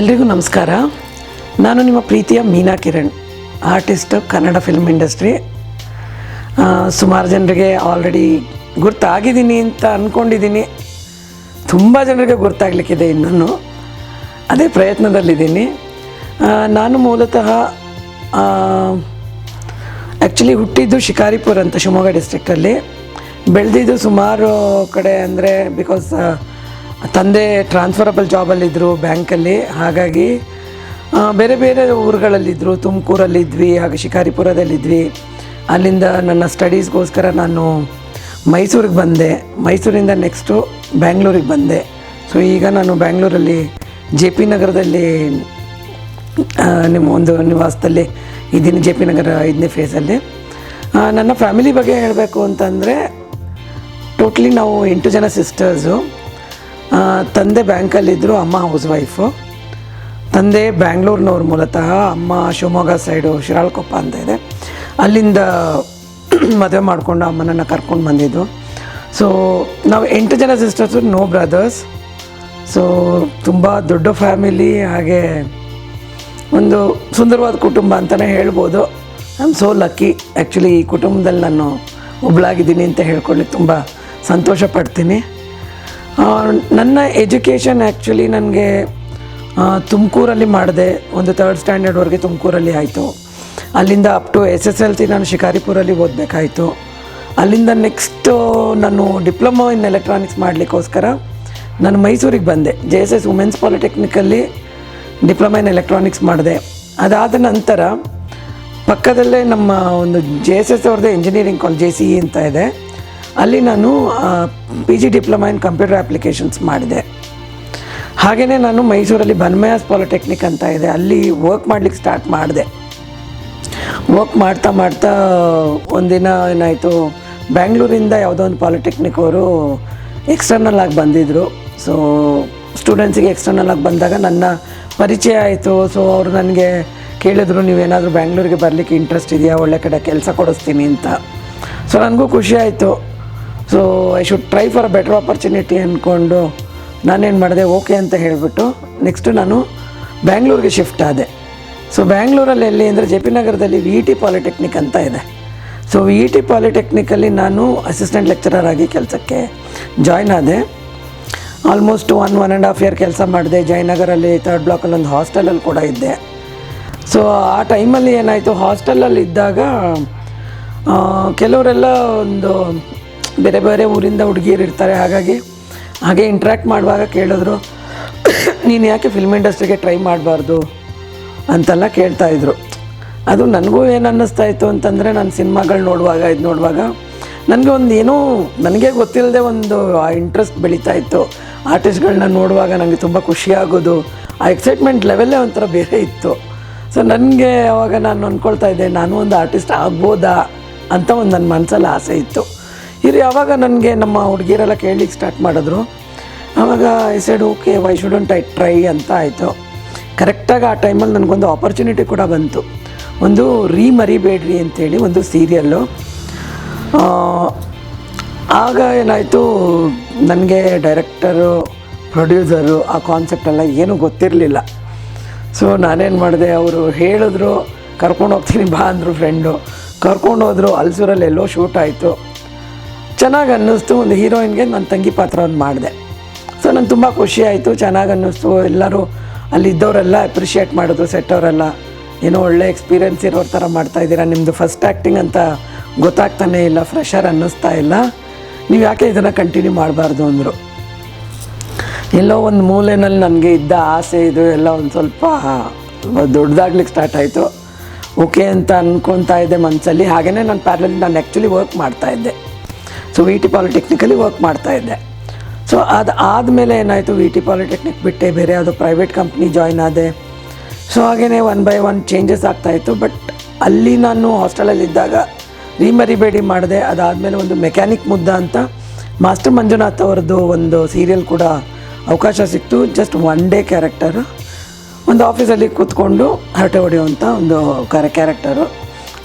ಎಲ್ರಿಗೂ ನಮಸ್ಕಾರ. ನಾನು ನಿಮ್ಮ ಪ್ರೀತಿಯ Meena Kiran, artist Kannada film industry ಸುಮಾರು ಜನರಿಗೆ ಆಲ್ರೆಡಿ ಗುರ್ತಾಗಿದ್ದೀನಿ ಅಂತ ಅಂದ್ಕೊಂಡಿದ್ದೀನಿ ತುಂಬ ಜನರಿಗೆ ಗುರ್ತಾಗಲಿಕ್ಕಿದೆ ಇನ್ನೂ ಅದೇ ಪ್ರಯತ್ನದಲ್ಲಿದ್ದೀನಿ. ನಾನು ಮೂಲತಃ ಆ್ಯಕ್ಚುಲಿ ಹುಟ್ಟಿದ್ದು ಶಿಕಾರಿಪುರ ಅಂತ ಶಿವಮೊಗ್ಗ ಡಿಸ್ಟ್ರಿಕ್ಟಲ್ಲಿ ಬೆಳೆದಿದ್ದು ಸುಮಾರು ಕಡೆ ಅಂದರೆ ಬಿಕಾಸ್ ತಂದೆ ಟ್ರಾನ್ಸ್ಫರಬಲ್ ಜಾಬಲ್ಲಿದ್ದರು ಬ್ಯಾಂಕಲ್ಲಿ ಹಾಗಾಗಿ ಬೇರೆ ಬೇರೆ ಊರುಗಳಲ್ಲಿದ್ದರು ತುಮಕೂರಲ್ಲಿದ್ವಿ, ಹಾಗೆ ಶಿಕಾರಿಪುರದಲ್ಲಿದ್ವಿ. ಅಲ್ಲಿಂದ ನನ್ನ ಸ್ಟಡೀಸ್ಗೋಸ್ಕರ ನಾನು ಮೈಸೂರಿಗೆ ಬಂದೆ. ಮೈಸೂರಿಂದ ನೆಕ್ಸ್ಟು ಬ್ಯಾಂಗ್ಳೂರಿಗೆ ಬಂದೆ. ಸೊ ಈಗ ನಾನು ಬ್ಯಾಂಗ್ಳೂರಲ್ಲಿ ಜೆ ಪಿ ನಗರದಲ್ಲಿ ನಿಮ್ಮ ಒಂದು ನಿವಾಸದಲ್ಲಿ ಇದ್ದೀನಿ ಜೆ ಪಿ ನಗರ ಐದನೇ ಫೇಸಲ್ಲಿ ನನ್ನ ಫ್ಯಾಮಿಲಿ ಬಗ್ಗೆ ಹೇಳಬೇಕು ಅಂತಂದರೆ ಟೋಟ್ಲಿ ನಾವು ಎಂಟು ಜನ ಸಿಸ್ಟರ್ಸು ತಂದೆ ಬ್ಯಾಂಕಲ್ಲಿದ್ದರು ಅಮ್ಮ ಹೌಸ್ ವೈಫು ತಂದೆ ಬ್ಯಾಂಗ್ಳೂರ್ನವ್ರು ಮೂಲತಃ ಅಮ್ಮ ಶಿವಮೊಗ್ಗ ಸೈಡು ಶಿರಾಳ್ಕೊಪ್ಪ ಅಂತ ಇದೆ. ಅಲ್ಲಿಂದ ಮದುವೆ ಮಾಡಿಕೊಂಡು ಅಮ್ಮನನ್ನು ಕರ್ಕೊಂಡು ಬಂದಿದ್ದು ಸೊ ನಾವು ಎಂಟು ಜನ ಸಿಸ್ಟರ್ಸು ನೋ ಬ್ರದರ್ಸ್ ಸೊ ತುಂಬ ದೊಡ್ಡ ಫ್ಯಾಮಿಲಿ ಹಾಗೆ ಒಂದು ಸುಂದರವಾದ ಕುಟುಂಬ ಅಂತಲೇ ಹೇಳ್ಬೋದು. I am so lucky actually ಈ ಕುಟುಂಬದಲ್ಲಿ ನಾನು ಒಬ್ಬಳಾಗಿದ್ದೀನಿ ಅಂತ ಹೇಳ್ಕೊಳ್ಳಿಕ್ಕೆ ತುಂಬ ಸಂತೋಷ ಪಡ್ತೀನಿ. ನನ್ನ ಎಜುಕೇಷನ್ ಆ್ಯಕ್ಚುಲಿ ನನಗೆ ತುಮಕೂರಲ್ಲಿ ಮಾಡಿದೆ. ಒಂದು ತರ್ಡ್ ಸ್ಟ್ಯಾಂಡರ್ಡ್ವರೆಗೆ ತುಮಕೂರಲ್ಲಿ ಆಯಿತು. ಅಲ್ಲಿಂದ up to S S L C ನಾನು ಶಿಕಾರಿಪುರಲ್ಲಿ ಓದಬೇಕಾಯಿತು. ಅಲ್ಲಿಂದ ನೆಕ್ಸ್ಟು ನಾನು ಡಿಪ್ಲೊಮೊ ಇನ್ ಎಲೆಕ್ಟ್ರಾನಿಕ್ಸ್ ಮಾಡಲಿಕ್ಕೋಸ್ಕರ ನಾನು ಮೈಸೂರಿಗೆ ಬಂದೆ. ಜೆ ಎಸ್ ಎಸ್ ವುಮೆನ್ಸ್ ಪಾಲಿಟೆಕ್ನಿಕಲ್ಲಿ ಡಿಪ್ಲೊಮಾ ಇನ್ ಎಲೆಕ್ಟ್ರಾನಿಕ್ಸ್ ಮಾಡಿದೆ. ಅದಾದ ನಂತರ ಪಕ್ಕದಲ್ಲೇ ನಮ್ಮ ಒಂದು ಜೆ ಎಸ್ ಎಸ್ ಅವ್ರದ್ದೇ engineering college J C E ಅಂತ ಇದೆ. ಅಲ್ಲಿ ನಾನು P G diploma in computer applications ಮಾಡಿದೆ. ಹಾಗೆಯೇ ನಾನು ಮೈಸೂರಲ್ಲಿ ಬನ್ಮಯಾಸ್ ಪಾಲಿಟೆಕ್ನಿಕ್ ಅಂತ ಇದೆ, ಅಲ್ಲಿ ವರ್ಕ್ ಮಾಡ್ಲಿಕ್ಕೆ ಸ್ಟಾರ್ಟ್ ಮಾಡಿದೆ. ವರ್ಕ್ ಮಾಡ್ತಾ ಮಾಡ್ತಾ, ಒಂದಿನ ಏನಾಯಿತು ಬ್ಯಾಂಗ್ಳೂರಿಂದ ಯಾವುದೋ ಒಂದು ಪಾಲಿಟೆಕ್ನಿಕ್ ಅವರು ಎಕ್ಸ್ಟರ್ನಲ್ ಆಗಿ ಬಂದಿದ್ದರು ಸೊ ಸ್ಟೂಡೆಂಟ್ಸಿಗೆ ಎಕ್ಸ್ಟರ್ನಲ್ ಆಗಿ ಬಂದಾಗ ನನ್ನ ಪರಿಚಯ ಆಯಿತು. ಸೊ ಅವರು ನನಗೆ ಕೇಳಿದ್ರು, ನೀವೇನಾದರೂ ಬ್ಯಾಂಗ್ಳೂರಿಗೆ ಬರಲಿಕ್ಕೆ ಇಂಟ್ರೆಸ್ಟ್ ಇದೆಯಾ, ಒಳ್ಳೆ ಕಡೆ ಕೆಲಸ ಕೊಡಿಸ್ತೀನಿ ಅಂತ. ಸೊ ನನಗೂ ಖುಷಿ ಆಯಿತು. So I should try for a better opportunity ಅಂದ್ಕೊಂಡು ನಾನೇನು ಮಾಡಿದೆ ಓಕೆ ಅಂತ ಹೇಳಿಬಿಟ್ಟು ನೆಕ್ಸ್ಟು ನಾನು ಬ್ಯಾಂಗ್ಳೂರಿಗೆ ಶಿಫ್ಟ್ ಆದೆ. ಸೊ ಬ್ಯಾಂಗ್ಳೂರಲ್ಲಿ ಎಲ್ಲಿ ಅಂದರೆ ಜೆ ಪಿ ನಗರದಲ್ಲಿ ವಿ ಇ ಟಿ ಪಾಲಿಟೆಕ್ನಿಕ್ ಅಂತ ಇದೆ. ಸೊ ವಿ ಇ ಟಿ ಪಾಲಿಟೆಕ್ನಿಕಲ್ಲಿ ನಾನು ಅಸಿಸ್ಟೆಂಟ್ ಲೆಕ್ಚರರ್ ಆಗಿ ಕೆಲಸಕ್ಕೆ ಜಾಯ್ನ್ ಆದೆ. Almost one one and half year ಕೆಲಸ ಮಾಡಿದೆ ಜಯನಗರಲ್ಲಿ ತರ್ಡ್ ಬ್ಲಾಕಲ್ಲಿ ಒಂದು ಹಾಸ್ಟೆಲಲ್ಲಿ ಕೂಡ ಇದ್ದೆ. ಸೊ ಆ ಟೈಮಲ್ಲಿ ಏನಾಯಿತು ಹಾಸ್ಟೆಲಲ್ಲಿ ಇದ್ದಾಗ ಕೆಲವರೆಲ್ಲ ಒಂದು ಬೇರೆ ಬೇರೆ ಊರಿಂದ ಹುಡುಗಿಯರು ಇರ್ತಾರೆ, ಹಾಗಾಗಿ ಹಾಗೆ ಇಂಟ್ರ್ಯಾಕ್ಟ್ ಮಾಡುವಾಗ ಕೇಳಿದ್ರು, ನೀನು ಯಾಕೆ ಫಿಲ್ಮ್ ಇಂಡಸ್ಟ್ರಿಗೆ ಟ್ರೈ ಮಾಡಬಾರ್ದು ಅಂತೆಲ್ಲ ಕೇಳ್ತಾಯಿದ್ರು ಅದು ನನಗೂ ಏನು ಅನ್ನಿಸ್ತಾ ಇತ್ತು ಅಂತಂದರೆ ನಾನು ಸಿನಿಮಾಗಳು ನೋಡುವಾಗ, ಇದು ನೋಡುವಾಗ ನನಗೆ ಒಂದು ಏನೋ, ನನಗೆ ಗೊತ್ತಿಲ್ಲದೆ ಒಂದು ಆ ಇಂಟ್ರೆಸ್ಟ್ ಬೆಳೀತಾ ಇತ್ತು. ಆರ್ಟಿಸ್ಟ್ಗಳನ್ನ ನೋಡುವಾಗ ನನಗೆ ತುಂಬ ಖುಷಿಯಾಗೋದು ಆ ಎಕ್ಸೈಟ್ಮೆಂಟ್ ಲೆವೆಲ್ಲೇ ಒಂಥರ ಬೇರೆ ಇತ್ತು. ಸೊ ನನಗೆ ಅವಾಗ ನಾನು ಅಂದ್ಕೊಳ್ತಾ ಇದ್ದೆ, ನಾನು ಒಂದು ಆರ್ಟಿಸ್ಟ್ ಆಗ್ಬೋದಾ ಅಂತ ಒಂದು ನನ್ನ ಮನಸ್ಸಲ್ಲಿ ಆಸೆ ಇತ್ತು. ಇದು ಯಾವಾಗ ನನಗೆ ನಮ್ಮ ಹುಡುಗಿಯರೆಲ್ಲ ಕೇಳಲಿಕ್ಕೆ ಸ್ಟಾರ್ಟ್ ಮಾಡಿದ್ರು? ಆವಾಗ I said okay why shouldn't I try ಅಂತ ಆಯಿತು. ಕರೆಕ್ಟಾಗಿ ಆ ಟೈಮಲ್ಲಿ ನನಗೊಂದು ಆಪರ್ಚುನಿಟಿ ಕೂಡ ಬಂತು. ಒಂದು ರೀ ಮರಿಬೇಡ್ರಿ ಅಂತೇಳಿ ಒಂದು ಸೀರಿಯಲ್ಲು ಆಗ ಏನಾಯಿತು, ನನಗೆ ಡೈರೆಕ್ಟರು ಪ್ರೊಡ್ಯೂಸರು ಆ ಕಾನ್ಸೆಪ್ಟೆಲ್ಲ ಏನೂ ಗೊತ್ತಿರಲಿಲ್ಲ. ಸೊ ನಾನೇನು ಮಾಡಿದೆ, ಅವರು ಹೇಳಿದ್ರು, ಕರ್ಕೊಂಡು ಹೋಗ್ತೀನಿ ಬಾ ಅಂದರು ಫ್ರೆಂಡು ಕರ್ಕೊಂಡು ಹೋದರು, ಅಲ್ಸೂರಲ್ಲಿ ಎಲ್ಲೋ ಶೂಟ್ ಆಯಿತು. ಚೆನ್ನಾಗಿ ಅನ್ನಿಸ್ತು. ಒಂದು ಹೀರೋಯಿನ್ಗೆ ನನ್ನ ತಂಗಿ ಪಾತ್ರವನ್ನು ಮಾಡಿದೆ. ಸೊ ನಂಗೆ ತುಂಬ ಖುಷಿ ಆಯಿತು. ಚೆನ್ನಾಗಿ ಅನ್ನಿಸ್ತು. ಎಲ್ಲರೂ ಅಲ್ಲಿದ್ದವರೆಲ್ಲ ಅಪ್ರಿಷಿಯೇಟ್ ಮಾಡಿದ್ರು ಸೆಟ್ ಅವರೆಲ್ಲ. ಏನೋ ಒಳ್ಳೆ ಎಕ್ಸ್ಪೀರಿಯೆನ್ಸ್ ಇರೋರ ಥರ ಮಾಡ್ತಾ ಇದ್ದೀರಾ? ನಿಮ್ಮದು ಫಸ್ಟ್ ಆ್ಯಕ್ಟಿಂಗ್ ಅಂತ ಗೊತ್ತಾಗ್ತಾನೇ ಇಲ್ಲ. ಫ್ರೆಶರ್ ಅನ್ನಿಸ್ತಾ ಇಲ್ಲ. ನೀವು ಯಾಕೆ ಇದನ್ನು ಕಂಟಿನ್ಯೂ ಮಾಡಬಾರ್ದು ಅಂದರು? ಎಲ್ಲೋ ಒಂದು ಮೂಲೆಯಲ್ಲಿ ನನಗೆ ಇದ್ದ ಆಸೆ ಇದು, ಎಲ್ಲ ಒಂದು ಸ್ವಲ್ಪ ದೊಡ್ಡದಾಗ್ಲಿಕ್ಕೆ ಸ್ಟಾರ್ಟ್ ಆಯಿತು. ಓಕೆ ಅಂತ ಅನ್ಕೊತಾ ಇದ್ದೆ ಮನಸ್ಸಲ್ಲಿ ಹಾಗೆಯೇ ನಾನು ಪ್ಯಾರಲಲ್ಲಿ ನಾನು ಆ್ಯಕ್ಚುಲಿ ವರ್ಕ್ ಮಾಡ್ತಾ ಇದ್ದೆ. ಸೊ ವಿ ಟಿ ಪಾಲಿಟೆಕ್ನಿಕಲ್ಲಿ ವರ್ಕ್ ಮಾಡ್ತಾ ಇದ್ದೆ. ಸೊ ಅದು ಆದಮೇಲೆ ಏನಾಯಿತು? ವಿ ಟಿ ಪಾಲಿಟೆಕ್ನಿಕ್ ಬಿಟ್ಟೆ, ಬೇರೆ ಯಾವುದೋ ಪ್ರೈವೇಟ್ ಕಂಪ್ನಿ ಜಾಯ್ನ್ ಆದೆ. ಸೊ ಹಾಗೆಯೇ ಒನ್ ಬೈ ಒನ್ ಚೇಂಜಸ್ ಆಗ್ತಾಯಿತ್ತು ಬಟ್ ಅಲ್ಲಿ ನಾನು ಹಾಸ್ಟೆಲಲ್ಲಿ ಇದ್ದಾಗ ರೀಮರಿಬೇಡಿ ಮಾಡಿದೆ. ಅದಾದಮೇಲೆ ಒಂದು ಮೆಕ್ಯಾನಿಕ್ ಮುದ್ದ ಅಂತ ಮಾಸ್ಟರ್ ಮಂಜುನಾಥ್ ಅವ್ರದ್ದು ಒಂದು ಸೀರಿಯಲ್ ಕೂಡ ಅವಕಾಶ ಸಿಕ್ತು. ಜಸ್ಟ್ ಒನ್ ಡೇ ಕ್ಯಾರೆಕ್ಟರು ಒಂದು ಆಫೀಸಲ್ಲಿ ಕೂತ್ಕೊಂಡು ಹರಟೆ ಹೊಡೆಯುವಂಥ ಒಂದು ಕ್ಯಾರೆ ಕ್ಯಾರೆಕ್ಟರು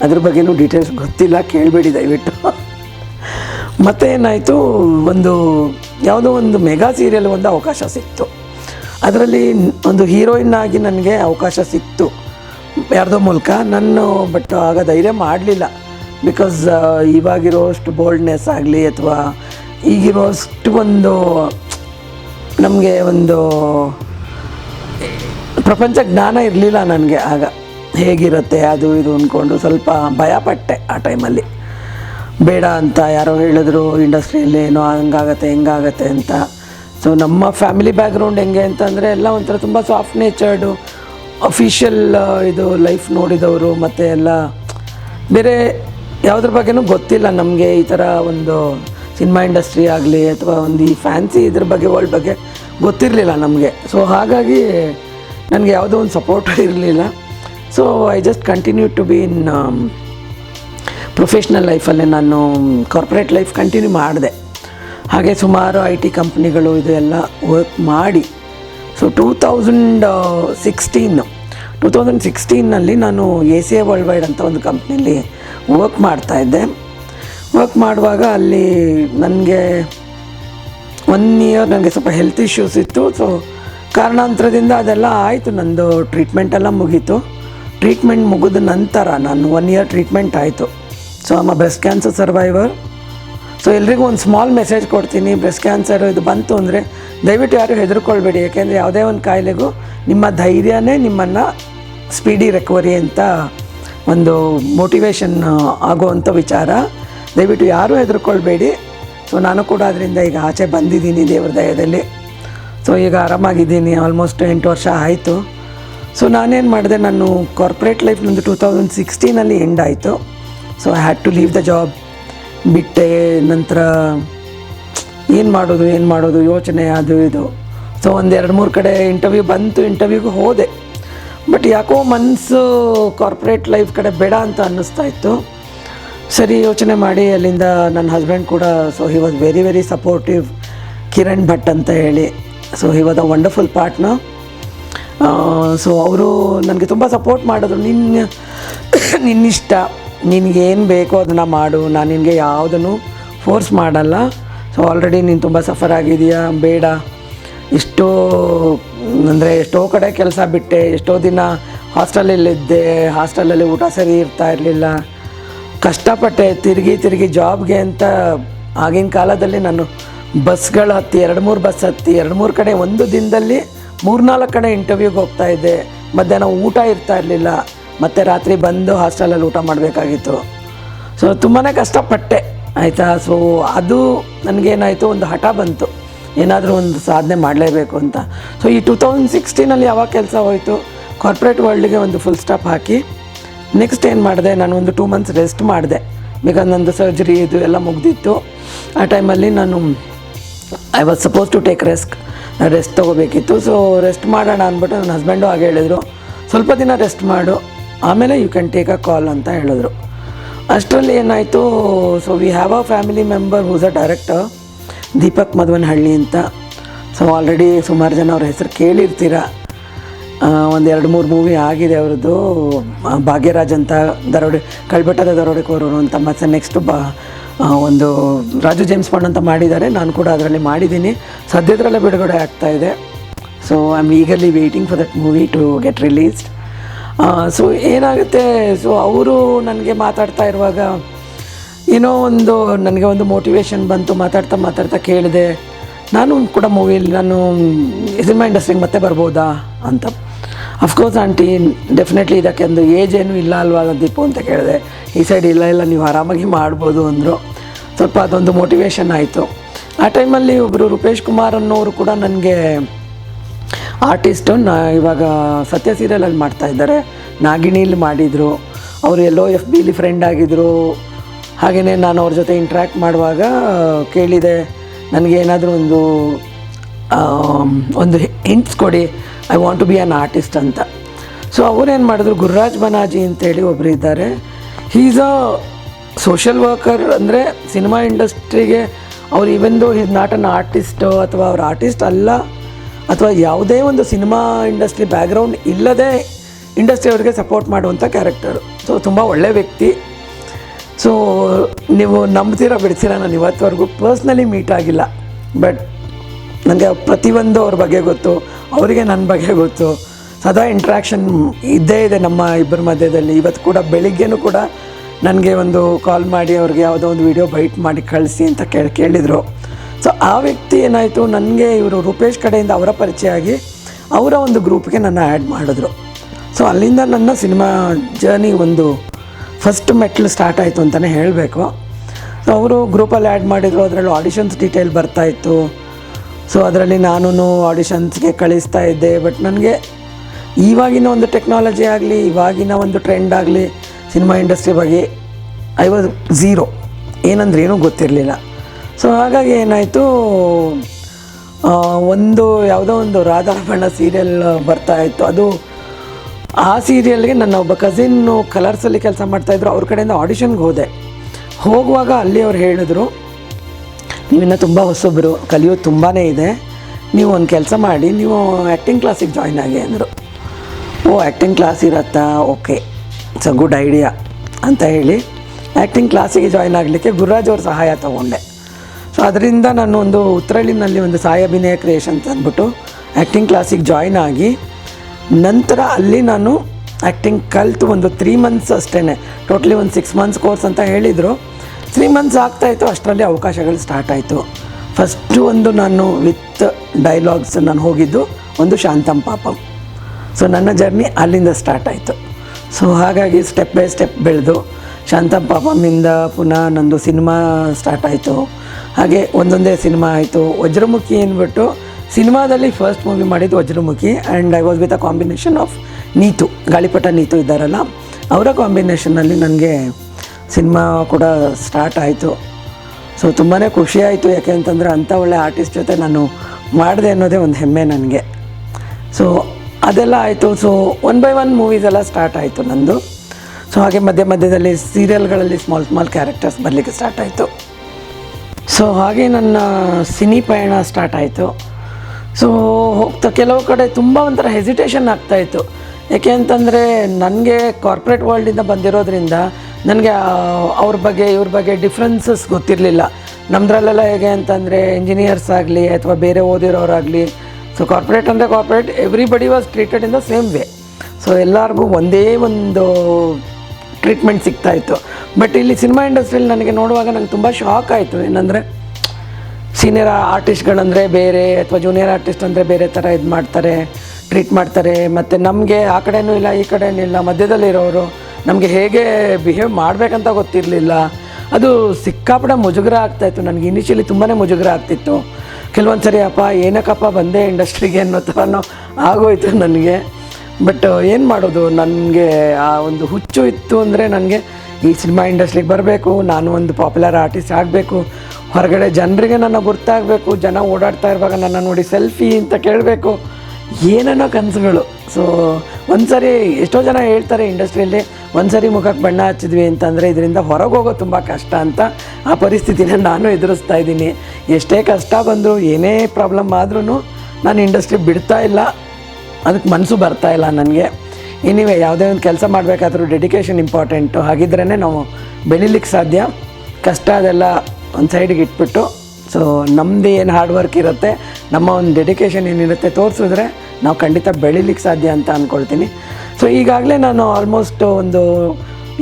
ಅದ್ರ ಬಗ್ಗೆನೂ ಡೀಟೇಲ್ಸ್ ಗೊತ್ತಿಲ್ಲ, ಕೇಳಬೇಡಿ ದಯವಿಟ್ಟು. ಮತ್ತು ಏನಾಯಿತು? ಒಂದು ಯಾವುದೋ ಒಂದು ಮೆಗಾ ಸೀರಿಯಲ್ ಒಂದು ಅವಕಾಶ ಸಿಕ್ತು. ಅದರಲ್ಲಿ ಒಂದು ಹೀರೋಯಿನ್ ಆಗಿ ನನಗೆ ಅವಕಾಶ ಸಿಕ್ತು. ಯಾರ್ದೋ ಮೂಲಕ ನಾನು ಬಟ್ ಆಗ ಧೈರ್ಯ ಮಾಡಲಿಲ್ಲ. ಬಿಕಾಸ್ ಇವಾಗಿರೋಷ್ಟು ಬೋಲ್ಡ್ನೆಸ್ ಆಗಲಿ ಅಥವಾ ಈಗಿರೋಷ್ಟು ಒಂದು ನಮಗೆ ಒಂದು ಪ್ರಪಂಚ ಜ್ಞಾನ ಇರಲಿಲ್ಲ ನನಗೆ ಆಗ. ಹೇಗಿರುತ್ತೆ, ಅದು ಇದು ಅಂದ್ಕೊಂಡು ಸ್ವಲ್ಪ ಭಯಪಟ್ಟೆ ಆ ಟೈಮಲ್ಲಿ ಬೇಡ ಅಂತ ಯಾರೋ ಹೇಳಿದ್ರು, ಇಂಡಸ್ಟ್ರಿಯಲ್ಲಿ ಏನೋ ಹಂಗಾಗತ್ತೆ, ಹೆಂಗಾಗತ್ತೆ ಅಂತ. ಸೊ ನಮ್ಮ ಫ್ಯಾಮಿಲಿ ಬ್ಯಾಕ್ಗ್ರೌಂಡ್ ಹೆಂಗೆ ಅಂತಂದರೆ ಎಲ್ಲ ಒಂಥರ ತುಂಬ ಸಾಫ್ಟ್ ನೇಚರ್ಡು ಅಫಿಷಿಯಲ್ ಇದು ಲೈಫ್ ನೋಡಿದವರು, ಮತ್ತು ಎಲ್ಲ ಬೇರೆ ಯಾವುದ್ರ ಬಗ್ಗೆನೂ ಗೊತ್ತಿಲ್ಲ ನಮಗೆ ಈ ಥರ ಒಂದು ಸಿನಿಮಾ ಇಂಡಸ್ಟ್ರಿ ಆಗಲಿ ಅಥವಾ ಒಂದು ಈ ಫ್ಯಾನ್ಸಿ ಇದ್ರ ಬಗ್ಗೆ ವರ್ಲ್ಡ್ ಬಗ್ಗೆ ಗೊತ್ತಿರಲಿಲ್ಲ ನಮಗೆ. ಸೊ ಹಾಗಾಗಿ ನನಗೆ ಯಾವುದೋ ಒಂದು ಸಪೋರ್ಟ್ ಇರಲಿಲ್ಲ. So I just continue to be in professional ಲೈಫಲ್ಲೇ ನಾನು ಕಾರ್ಪೊರೇಟ್ ಲೈಫ್ ಕಂಟಿನ್ಯೂ ಮಾಡಿದೆ. ಹಾಗೆ ಸುಮಾರು ಐ ಟಿ ಕಂಪ್ನಿಗಳು ಇದು ವರ್ಕ್ ಮಾಡಿ. So two thousand sixteen two thousand ಸಿಕ್ಸ್ಟೀನಲ್ಲಿ ನಾನು A C A world wide ಅಂತ ಒಂದು ಕಂಪ್ನಿಲಿ ವರ್ಕ್ ಮಾಡ್ತಾ ಇದ್ದೆ. ವರ್ಕ್ ಮಾಡುವಾಗ ಅಲ್ಲಿ ನನಗೆ ಒನ್ ಇಯರ್ ನನಗೆ ಸ್ವಲ್ಪ ಹೆಲ್ತ್ ಇಶ್ಯೂಸ್ ಇತ್ತು. ಸೊ ಕಾರಣಾಂತರದಿಂದ ಅದೆಲ್ಲ ಆಯಿತು. ನಂದು ಟ್ರೀಟ್ಮೆಂಟ್ ಎಲ್ಲ ಮುಗೀತು. ಟ್ರೀಟ್ಮೆಂಟ್ ಮುಗಿದ ನಂತರ ನಾನು ಒನ್ ಇಯರ್ ಟ್ರೀಟ್ಮೆಂಟ್ ಆಯಿತು. ಸೊ ಅಮ್ಮ ಬ್ರೆಸ್ಟ್ ಕ್ಯಾನ್ಸರ್ ಸರ್ವೈವರ್ ಸೊ ಎಲ್ರಿಗೂ ಒಂದು ಸ್ಮಾಲ್ ಮೆಸೇಜ್ ಕೊಡ್ತೀನಿ. ಬ್ರೆಸ್ಟ್ ಕ್ಯಾನ್ಸರ್ ಇದು ಬಂತು ಅಂದರೆ ದಯವಿಟ್ಟು ಯಾರು ಹೆದರ್ಕೊಳ್ಬೇಡಿ. ಯಾಕೆಂದರೆ ಯಾವುದೇ ಒಂದು ಕಾಯಿಲೆಗೂ ನಿಮ್ಮ ಧೈರ್ಯನೇ ನಿಮ್ಮನ್ನು ಸ್ಪೀಡಿ ರಿಕವರಿ ಅಂತ ಒಂದು ಮೋಟಿವೇಶನ್ ಆಗುವಂಥ ವಿಚಾರ. ದಯವಿಟ್ಟು ಯಾರೂ ಹೆದರ್ಕೊಳ್ಬೇಡಿ. ಸೊ ನಾನು ಕೂಡ ಅದರಿಂದ ಈಗ ಆಚೆ ಬಂದಿದ್ದೀನಿ ದೇವ್ರ ದಯದಲ್ಲಿ. ಸೊ ಈಗ ಆರಾಮಾಗಿದ್ದೀನಿ. ಆಲ್ಮೋಸ್ಟ್ ಎಂಟು ವರ್ಷ ಆಯಿತು. ಸೊ ನಾನೇನು ಮಾಡಿದೆ? ನಾನು ಕಾರ್ಪೊರೇಟ್ ಲೈಫ್ ನಂದು ಟೂ ತೌಸಂಡ್ ಸಿಕ್ಸ್ಟೀನಲ್ಲಿ ಎಂಡ್ ಆಯಿತು. So I had to leave the job ಬಿಟ್ಟೆ, ನಂತರ ಏನು ಮಾಡೋದು ಏನು ಮಾಡೋದು, ಯೋಚನೆ, ಅದು, ಇದು. ಸೊ ಒಂದು ಎರಡು ಮೂರು ಕಡೆ ಇಂಟರ್ವ್ಯೂ ಬಂತು ಇಂಟರ್ವ್ಯೂಗೆ ಹೋದೆ. ಬಟ್ ಯಾಕೋ ಮನಸ್ಸು ಕಾರ್ಪೊರೇಟ್ ಲೈಫ್ ಕಡೆ ಬೇಡ ಅಂತ ಅನ್ನಿಸ್ತಾ ಇತ್ತು. ಸರಿ, ಯೋಚನೆ ಮಾಡಿ, ಅಲ್ಲಿಂದ ನನ್ನ ಹಸ್ಬೆಂಡ್ ಕೂಡ so he was very very supportive Kiran Bhat ಅಂತ ಹೇಳಿ. So he was a wonderful partner so ಅವರು ನನಗೆ ತುಂಬ ಸಪೋರ್ಟ್ ಮಾಡಿದ್ರು. ನಿನ್ನ, ನಿನ್ನಿಷ್ಟ. ನಿನಗೆ ಏನು ಬೇಕೋ ಅದನ್ನು ಮಾಡು. ನಾನು ನಿನಗೆ ಯಾವುದನ್ನು ಫೋರ್ಸ್ ಮಾಡಲ್ಲ. ಸೊ ಆಲ್ರೆಡಿ ನೀನು ತುಂಬ ಸಫರ್ ಆಗಿದೆಯಾ ಬೇಡ. ಎಷ್ಟೋ, ಅಂದರೆ ಎಷ್ಟೋ ಕಡೆ ಕೆಲಸ ಬಿಟ್ಟೆ. ಎಷ್ಟೋ ದಿನ ಹಾಸ್ಟೆಲಲ್ಲಿದ್ದೆ ಹಾಸ್ಟೆಲಲ್ಲಿ ಊಟ ಸರಿ ಇರ್ತಾ ಇರಲಿಲ್ಲ. ಕಷ್ಟಪಟ್ಟೆ ತಿರುಗಿ ತಿರುಗಿ ಜಾಬ್ಗೆ ಅಂತ ಆಗಿನ ಕಾಲದಲ್ಲಿ ನಾನು ಬಸ್ಗಳು ಹತ್ತಿ, ಎರಡು ಮೂರು ಬಸ್ ಹತ್ತಿ, ಎರಡು ಮೂರು ಕಡೆ ಒಂದು ದಿನದಲ್ಲಿ ಮೂರ್ನಾಲ್ಕು ಕಡೆ ಇಂಟರ್ವ್ಯೂಗೆ ಹೋಗ್ತಾ ಇದ್ದೆ. ಮಧ್ಯಾಹ್ನ ಊಟ ಇರ್ತಾ ಇರಲಿಲ್ಲ. ಮತ್ತು ರಾತ್ರಿ ಬಂದು ಹಾಸ್ಟೆಲಲ್ಲಿ ಊಟ ಮಾಡಬೇಕಾಗಿತ್ತು. ಸೊ ತುಂಬಾ ಕಷ್ಟಪಟ್ಟೆ, ಆಯಿತಾ? ಸೊ ಅದು ನನಗೇನಾಯಿತು, ಒಂದು ಹಠ ಬಂತು. ಏನಾದರೂ ಒಂದು ಸಾಧನೆ ಮಾಡಲೇಬೇಕು ಅಂತ. ಸೊ ಈ ಟೂ ತೌಸಂಡ್ ಸಿಕ್ಸ್ಟೀನಲ್ಲಿ ಯಾವಾಗ ಕೆಲಸ ಹೋಯಿತು? ಕಾರ್ಪೊರೇಟ್ ವರ್ಲ್ಡ್ಗೆ ಒಂದು ಫುಲ್ ಸ್ಟಾಪ್ ಹಾಕಿ ನೆಕ್ಸ್ಟ್ ಏನು ಮಾಡಿದೆ? ನಾನು ಒಂದು ಟೂ ಮಂತ್ಸ್ ರೆಸ್ಟ್ ಮಾಡಿದೆ. ಬಿಕಾಸ್ ನಂದು ಸರ್ಜರಿ ಇದು ಎಲ್ಲ ಮುಗ್ದಿತ್ತು. ಆ ಟೈಮಲ್ಲಿ ನಾನು I was suppose to take res rest ತೊಗೋಬೇಕಿತ್ತು. So rest ಮಾಡೋಣ ಅಂದ್ಬಿಟ್ಟು ನನ್ನ ಹಸ್ಬೆಂಡು ಹಾಗೆ ಹೇಳಿದರು. ಸ್ವಲ್ಪ ದಿನ ರೆಸ್ಟ್ ಮಾಡು. ಆಮೇಲೆ you can take a call ಅಂತ ಹೇಳಿದ್ರು. ಅಷ್ಟರಲ್ಲಿ ಏನಾಯಿತು so we have a family member who's a director Deepak Madhuvanahalli ಅಂತ. ಸೊ ಆಲ್ರೆಡಿ ಸುಮಾರು ಜನ ಅವ್ರ ಹೆಸರು ಕೇಳಿರ್ತೀರ. ಒಂದು ಎರಡು ಮೂರು ಮೂವಿ ಆಗಿದೆ ಅವ್ರದ್ದು. ಭಾಗ್ಯರಾಜ್ ಅಂತ ದರೋಡೆ, ಕಳ್ಬೆಟ್ಟದ ದರೋಡೆಕೋರರು ಅಂತ, ಮತ್ತು ನೆಕ್ಸ್ಟ್ ಬ ಒಂದು ರಾಜು ಜೇಮ್ಸ್ ಬಾಂಡ್ ಅಂತ ಮಾಡಿದ್ದಾರೆ. ನಾನು ಕೂಡ ಅದರಲ್ಲಿ ಮಾಡಿದ್ದೀನಿ. ಸದ್ಯದರಲ್ಲೇ ಬಿಡುಗಡೆ ಆಗ್ತಾ ಇದೆ. So I am eagerly waiting for that movie to get released so ಏನಾಗುತ್ತೆ? ಸೊ ಅವರು ನನಗೆ ಮಾತಾಡ್ತಾ ಇರುವಾಗ ಏನೋ ಒಂದು ನನಗೆ ಒಂದು ಮೋಟಿವೇಶನ್ ಬಂತು, ಮಾತಾಡ್ತಾ ಮಾತಾಡ್ತಾ ಕೇಳಿದೆ. ನಾನು ಕೂಡ ಮೂವಿಲಿ ನಾನು ಸಿನಿಮಾ ಇಂಡಸ್ಟ್ರಿಗೆ ಮತ್ತೆ ಬರ್ಬೋದಾ ಅಂತ. ಅಫ್ಕೋರ್ಸ್ ಆಂಟಿ ಡೆಫಿನೆಟ್ಲಿ ಇದಕ್ಕೆ ಒಂದು ಏಜ್ ಏನೂ ಇಲ್ಲ ಅಲ್ವಾ ದೀಪು ಅಂತ ಕೇಳಿದೆ. ಈ ಸೈಡ್ ಇಲ್ಲ ಇಲ್ಲ, ನೀವು ಆರಾಮಾಗಿ ಮಾಡ್ಬೋದು ಅಂದರು. ಸ್ವಲ್ಪ ಅದೊಂದು ಮೋಟಿವೇಶನ್ ಆಯಿತು. ಆ ಟೈಮಲ್ಲಿ ಒಬ್ಬರು ರೂಪೇಶ್ ಕುಮಾರ್ ಅನ್ನೋರು ಕೂಡ ನನಗೆ ಆರ್ಟಿಸ್ಟು, ನ ಇವಾಗ ಸತ್ಯ ಸೀರಿಯಲಲ್ಲಿ ಮಾಡ್ತಾ ಇದ್ದಾರೆ. ನಾಗಿಣಿಲಿ ಮಾಡಿದರು. ಅವರು ಎಲ್ಲೋ ಎಫ್ ಬಿಲಿ ಫ್ರೆಂಡ್ ಆಗಿದ್ದರು ಹಾಗೆಯೇ ನಾನು ಅವ್ರ ಜೊತೆ ಇಂಟ್ರ್ಯಾಕ್ಟ್ ಮಾಡುವಾಗ ಕೇಳಿದೆ, ನನಗೆ ಏನಾದರೂ ಒಂದು ಒಂದು ಹಿಂಟ್ಸ್ ಕೊಡಿ. I want to be an artist ಅಂತ. ಸೊ ಅವ್ರೇನು ಮಾಡಿದ್ರು, ಗುರುರಾಜ್ ಬನಾಜಿ ಅಂತೇಳಿ ಒಬ್ಬರು ಇದ್ದಾರೆ. ಈಸ್ ಅ ಸೋಷಿಯಲ್ ವರ್ಕರ್ ಅಂದರೆ ಸಿನಿಮಾ ಇಂಡಸ್ಟ್ರಿಗೆ ಅವ್ರು ಇವೆಂದು ಈಸ್ ನಾಟ್ ಅನ್ ಆರ್ಟಿಸ್ಟು ಅಥವಾ ಅವ್ರ ಆರ್ಟಿಸ್ಟ್ ಅಲ್ಲ ಅಥವಾ ಯಾವುದೇ ಒಂದು ಸಿನಿಮಾ ಇಂಡಸ್ಟ್ರಿ ಬ್ಯಾಕ್ಗ್ರೌಂಡ್ ಇಲ್ಲದೆ ಇಂಡಸ್ಟ್ರಿ ಅವರಿಗೆ ಸಪೋರ್ಟ್ ಮಾಡುವಂಥ ಕ್ಯಾರೆಕ್ಟರು ಸೊ ತುಂಬ ಒಳ್ಳೆ ವ್ಯಕ್ತಿ. ಸೊ ನೀವು ನಂಬ್ತೀರಾ ಬಿಡ್ತೀರಾ ನಾನು ಇವತ್ತವರೆಗೂ ಪರ್ಸ್ನಲಿ ಮೀಟ್ ಆಗಿಲ್ಲ. ಬಟ್ ನನಗೆ ಪ್ರತಿಯೊಂದು ಅವ್ರ ಬಗ್ಗೆ ಗೊತ್ತು, ಅವರಿಗೆ ನನ್ನ ಬಗ್ಗೆ ಗೊತ್ತು. ಸದಾ ಇಂಟ್ರ್ಯಾಕ್ಷನ್ ಇದ್ದೇ ಇದೆ ನಮ್ಮ ಇಬ್ಬರ ಮಧ್ಯದಲ್ಲಿ. ಇವತ್ತು ಕೂಡ ಬೆಳಿಗ್ಗೆನೂ ಕೂಡ ನನಗೆ ಒಂದು ಕಾಲ್ ಮಾಡಿ ಅವ್ರಿಗೆ ಯಾವುದೋ ಒಂದು ವಿಡಿಯೋ ಬೈಟ್ ಮಾಡಿ ಕಳಿಸಿ ಅಂತ ಕೇಳಿ ಕೇಳಿದರು. ಸೊ ಆ ವ್ಯಕ್ತಿ ಏನಾಯಿತು? ನನಗೆ ಇವರು ರೂಪೇಶ್ ಕಡೆಯಿಂದ ಅವರ ಪರಿಚಯ ಆಗಿ ಅವರ ಒಂದು ಗ್ರೂಪ್ಗೆ ನನ್ನ ಆ್ಯಡ್ ಮಾಡಿದ್ರು. ಸೊ ಅಲ್ಲಿಂದ ನನ್ನ ಸಿನಿಮಾ ಜರ್ನಿ ಒಂದು ಫಸ್ಟ್ ಮೆಟ್ಲು ಸ್ಟಾರ್ಟ್ ಆಯಿತು ಅಂತಲೇ ಹೇಳಬೇಕು. ಸೊ ಅವರು ಗ್ರೂಪಲ್ಲಿ ಆ್ಯಡ್ ಮಾಡಿದರು, ಅದರಲ್ಲಿ ಆಡಿಷನ್ಸ್ ಡೀಟೇಲ್ ಬರ್ತಾಯಿತ್ತು ಸೊ ಅದರಲ್ಲಿ ನಾನು ಆಡಿಷನ್ಸ್ಗೆ ಕಳಿಸ್ತಾ ಇದ್ದೆ ಬಟ್ ನನಗೆ ಇವಾಗಿನ ಒಂದು ಟೆಕ್ನಾಲಜಿ ಆಗಲಿ, ಇವಾಗಿನ ಒಂದು ಟ್ರೆಂಡ್ ಆಗಲಿ, ಸಿನಿಮಾ ಇಂಡಸ್ಟ್ರಿ ಬಗ್ಗೆ ಐ ವಾಸ್ ಝೀರೋ ಏನಂದ್ರೆ ಏನೂ ಗೊತ್ತಿರಲಿಲ್ಲ. ಸೊ ಹಾಗಾಗಿ ಏನಾಯಿತು ಒಂದು ಯಾವುದೋ ಒಂದು ರಾಧಾರಮಣ ಸೀರಿಯಲ್ ಬರ್ತಾ ಇತ್ತು. ಅದು ಆ ಸೀರಿಯಲ್ಗೆ ನನ್ನ ಒಬ್ಬ ಕಸಿನ್ನು ಕಲರ್ಸಲ್ಲಿ ಕೆಲಸ ಮಾಡ್ತಾಯಿದ್ರು ಅವ್ರ ಕಡೆಯಿಂದ ಆಡಿಷನ್ಗೆ ಹೋದೆ. ಹೋಗುವಾಗ ಅಲ್ಲಿ ಅವ್ರು ಹೇಳಿದ್ರು ನೀವಿನ್ನು ತುಂಬ ಹೊಸೊಬ್ಬರು ಕಲಿಯೋದು ತುಂಬಾ ಇದೆ. ನೀವು ಒಂದು ಕೆಲಸ ಮಾಡಿ, ನೀವು ಆ್ಯಕ್ಟಿಂಗ್ ಕ್ಲಾಸಿಗೆ ಜಾಯ್ನ್ ಆಗಿ, ಅಂದರು. ಓ ಆ್ಯಕ್ಟಿಂಗ್ ಕ್ಲಾಸ್ ಇರತ್ತಾ? Okay. It's a good idea ಅಂತ ಹೇಳಿ ಆ್ಯಕ್ಟಿಂಗ್ ಕ್ಲಾಸಿಗೆ ಜಾಯ್ನ್ ಆಗಲಿಕ್ಕೆ ಗುರುರಾಜ್ ಅವ್ರ ಸಹಾಯ ತೊಗೊಂಡೆ. ಸೊ ಅದರಿಂದ ನಾನು ಒಂದು ಉತ್ತರಳ್ಳಿನಲ್ಲಿ ಒಂದು ಸಾಯಿ ಅಭಿನಯ ಕ್ರಿಯೇಷನ್ಸ್ ಅಂದ್ಬಿಟ್ಟು ಆ್ಯಕ್ಟಿಂಗ್ ಕ್ಲಾಸಿಗೆ ಜಾಯ್ನ್ ಆಗಿ ನಂತರ ಅಲ್ಲಿ ನಾನು ಆ್ಯಕ್ಟಿಂಗ್ ಕಲಿತು ಒಂದು ತ್ರೀ ಮಂತ್ಸ್ ಅಷ್ಟೇ ಟೋಟ್ಲಿ ಒಂದು ಸಿಕ್ಸ್ ಮಂತ್ಸ್ ಕೋರ್ಸ್ ಅಂತ ಹೇಳಿದರು. ತ್ರೀ ಮಂತ್ಸ್ ಆಗ್ತಾಯಿತ್ತು ಅಷ್ಟರಲ್ಲಿ ಅವಕಾಶಗಳು ಸ್ಟಾರ್ಟ್ ಆಯಿತು. ಫಸ್ಟು ಒಂದು ನಾನು ವಿತ್ ಡೈಲಾಗ್ಸ್ ನಾನು ಹೋಗಿದ್ದು, ಒಂದು ಶಾಂತಂ ಪಾಪಂ. ಸೊ ನನ್ನ ಜರ್ನಿ ಅಲ್ಲಿಂದ ಸ್ಟಾರ್ಟ್ ಆಯಿತು. ಸೊ ಹಾಗಾಗಿ ಸ್ಟೆಪ್ ಬೈ ಸ್ಟೆಪ್ ಬೆಳೆದು ಶಾಂತಂ ಪಮ್ಮಿಂದ ಪುನಃ ನಂದು ಸಿನಿಮಾ ಸ್ಟಾರ್ಟ್ ಆಯಿತು. ಹಾಗೆ ಒಂದೊಂದೇ ಸಿನಿಮಾ ಆಯಿತು. ವಜ್ರಮುಖಿ ಅಂದ್ಬಿಟ್ಟು ಸಿನಿಮಾದಲ್ಲಿ ಫಸ್ಟ್ ಮೂವಿ ಮಾಡಿದ್ದು Vajramukhi and I was with a combination of Neethu, Gaalipata Neethu ಇದ್ದಾರಲ್ಲ, ಅವರ ಕಾಂಬಿನೇಷನ್ನಲ್ಲಿ ನನಗೆ ಸಿನಿಮಾ ಕೂಡ ಸ್ಟಾರ್ಟ್ ಆಯಿತು. ಸೊ ತುಂಬಾ ಖುಷಿ ಆಯಿತು. ಯಾಕೆ ಅಂತಂದರೆ ಅಂಥ ಒಳ್ಳೆ ಆರ್ಟಿಸ್ಟ್ ಜೊತೆ ನಾನು ಮಾಡಿದೆ ಅನ್ನೋದೇ ಒಂದು ಹೆಮ್ಮೆ ನನಗೆ. ಸೊ ಅದೆಲ್ಲ ಆಯಿತು. So one by one movies ಎಲ್ಲ ಸ್ಟಾರ್ಟ್ ಆಯಿತು ನಂದು. ಸೊ ಹಾಗೆ ಮಧ್ಯ ಮಧ್ಯದಲ್ಲಿ ಸೀರಿಯಲ್ಗಳಲ್ಲಿ ಸ್ಮಾಲ್ ಸ್ಮಾಲ್ ಕ್ಯಾರೆಕ್ಟರ್ಸ್ ಬರಲಿಕ್ಕೆ ಸ್ಟಾರ್ಟ್ ಆಯಿತು. ಸೊ ಹಾಗೆ ನನ್ನ ಸಿನಿ ಪಯಣ ಸ್ಟಾರ್ಟ್ ಆಯಿತು. ಸೊ ಹೋಗ್ತಾ ಕೆಲವು ಕಡೆ ತುಂಬ ಒಂಥರ ಹೆಸಿಟೇಷನ್ ಆಗ್ತಾಯಿತ್ತು ಯಾಕೆ ಅಂತಂದರೆ ನನಗೆ ಕಾರ್ಪೊರೇಟ್ ವರ್ಲ್ಡಿಂದ ಬಂದಿರೋದ್ರಿಂದ ನನಗೆ ಅವ್ರ ಬಗ್ಗೆ, ಇವ್ರ ಬಗ್ಗೆ ಡಿಫ್ರೆನ್ಸಸ್ ಗೊತ್ತಿರಲಿಲ್ಲ. ನಮ್ಮದ್ರಲ್ಲೆಲ್ಲ ಹೇಗೆ ಅಂತಂದರೆ ಇಂಜಿನಿಯರ್ಸ್ ಆಗಲಿ ಅಥವಾ ಬೇರೆ ಓದಿರೋರಾಗಲಿ ಸೊ ಕಾರ್ಪೊರೇಟ್ ಅಂದರೆ corporate everybody was treated in the same way so ಎಲ್ಲರಿಗೂ ಒಂದೇ ಒಂದು ಟ್ರೀಟ್ಮೆಂಟ್ ಸಿಗ್ತಾಯಿತ್ತು ಬಟ್ ಇಲ್ಲಿ ಸಿನಿಮಾ ಇಂಡಸ್ಟ್ರಿಯಲ್ಲಿ ನನಗೆ ನೋಡುವಾಗ ನಂಗೆ ತುಂಬ ಶಾಕ್ ಆಯಿತು. ಏನಂದರೆ ಸೀನಿಯರ್ ಆರ್ಟಿಸ್ಟ್ಗಳಂದರೆ ಬೇರೆ ಅಥವಾ ಜೂನಿಯರ್ ಆರ್ಟಿಸ್ಟ್ ಅಂದರೆ ಬೇರೆ ಥರ ಇದು ಮಾಡ್ತಾರೆ ಟ್ರೀಟ್ ಮಾಡ್ತಾರೆ. ಮತ್ತು ನಮಗೆ ಆ ಕಡೆನೂ ಇಲ್ಲ, ಈ ಕಡೆನೂ ಇಲ್ಲ. ಮಧ್ಯದಲ್ಲಿರೋರು ನಮಗೆ ಹೇಗೆ ಬಿಹೇವ್ ಮಾಡಬೇಕಂತ ಗೊತ್ತಿರಲಿಲ್ಲ. ಅದು ಸಿಕ್ಕಾಪಡ ಮುಜುಗರ ಆಗ್ತಾಯಿತ್ತು ನನಗೆ ಇನಿಷಿಯಲಿ ತುಂಬಾ ಮುಜುಗರ ಆಗ್ತಿತ್ತು. ಕೆಲವೊಂದು ಸರಿ ಅಪ್ಪ, ಏನಕ್ಕಪ್ಪ ಬಂದೆ ಇಂಡಸ್ಟ್ರಿಗೆ ಅನ್ನೋ ಥರನೋ ಆಗೋಯ್ತು ನನಗೆ. ಬಟ್ ಏನು ಮಾಡೋದು? ನನಗೆ ಆ ಒಂದು ಹುಚ್ಚು ಇತ್ತು ಅಂದರೆ ನನಗೆ ಈ ಸಿನಿಮಾ ಇಂಡಸ್ಟ್ರಿಗೆ ಬರಬೇಕು, ನಾನು ಒಂದು ಪಾಪ್ಯುಲರ್ ಆರ್ಟಿಸ್ಟ್ ಆಗಬೇಕು. ಹೊರಗಡೆ ಜನರಿಗೆ ನನ್ನ ಗುರ್ತಾಗಬೇಕು, ಜನ ಓಡಾಡ್ತಾ ಇರುವಾಗ ನನ್ನ ನೋಡಿ ಸೆಲ್ಫಿ ಅಂತ ಕೇಳಬೇಕು. ಏನೇನೋ ಕನಸುಗಳು. ಸೊ ಒಂದು ಸರಿ ಎಷ್ಟೋ ಜನ ಹೇಳ್ತಾರೆ ಇಂಡಸ್ಟ್ರಿಯಲ್ಲಿ ಒಂದು ಸರಿ ಮುಖಕ್ಕೆ ಬಣ್ಣ ಹಚ್ಚಿದ್ವಿ ಅಂತಂದರೆ ಇದರಿಂದ ಹೊರಗೆ ಹೋಗೋದು ತುಂಬ ಕಷ್ಟ ಅಂತ ಆ ಪರಿಸ್ಥಿತಿನ ನಾನು ಎದುರಿಸ್ತಾ ಇದ್ದೀನಿ. ಎಷ್ಟೇ ಕಷ್ಟ ಬಂದರೂ ಏನೇ ಪ್ರಾಬ್ಲಮ್ ಆದ್ರೂ ನಾನು ಇಂಡಸ್ಟ್ರಿ ಬಿಡ್ತಾ ಇಲ್ಲ. ಅದಕ್ಕೆ ಮನಸ್ಸು ಬರ್ತಾ ಇಲ್ಲ ನನಗೆ. ಎನಿವೆ ಯಾವುದೇ ಒಂದು ಕೆಲಸ ಮಾಡಬೇಕಾದ್ರೂ ಡೆಡಿಕೇಶನ್ ಇಂಪಾರ್ಟೆಂಟು ಹಾಗಿದ್ರೇ ನಾವು ಬೆಳಿಲಿಕ್ಕೆ ಸಾಧ್ಯ. ಕಷ್ಟ ಅದೆಲ್ಲ ಒಂದು ಸೈಡಿಗೆ ಇಟ್ಬಿಟ್ಟು. ಸೊ ನಮ್ಮದು ಏನು ಹಾರ್ಡ್ ವರ್ಕ್ ಇರುತ್ತೆ, ನಮ್ಮ ಒಂದು ಡೆಡಿಕೇಶನ್ ಏನಿರುತ್ತೆ ತೋರಿಸಿದ್ರೆ ನಾವು ಖಂಡಿತ ಬೆಳಿಲಿಕ್ಕೆ ಸಾಧ್ಯ ಅಂತ ಅಂದ್ಕೊಳ್ತೀನಿ ಸೊ ಈಗಾಗಲೇ ನಾನು ಆಲ್ಮೋಸ್ಟ್ ಒಂದು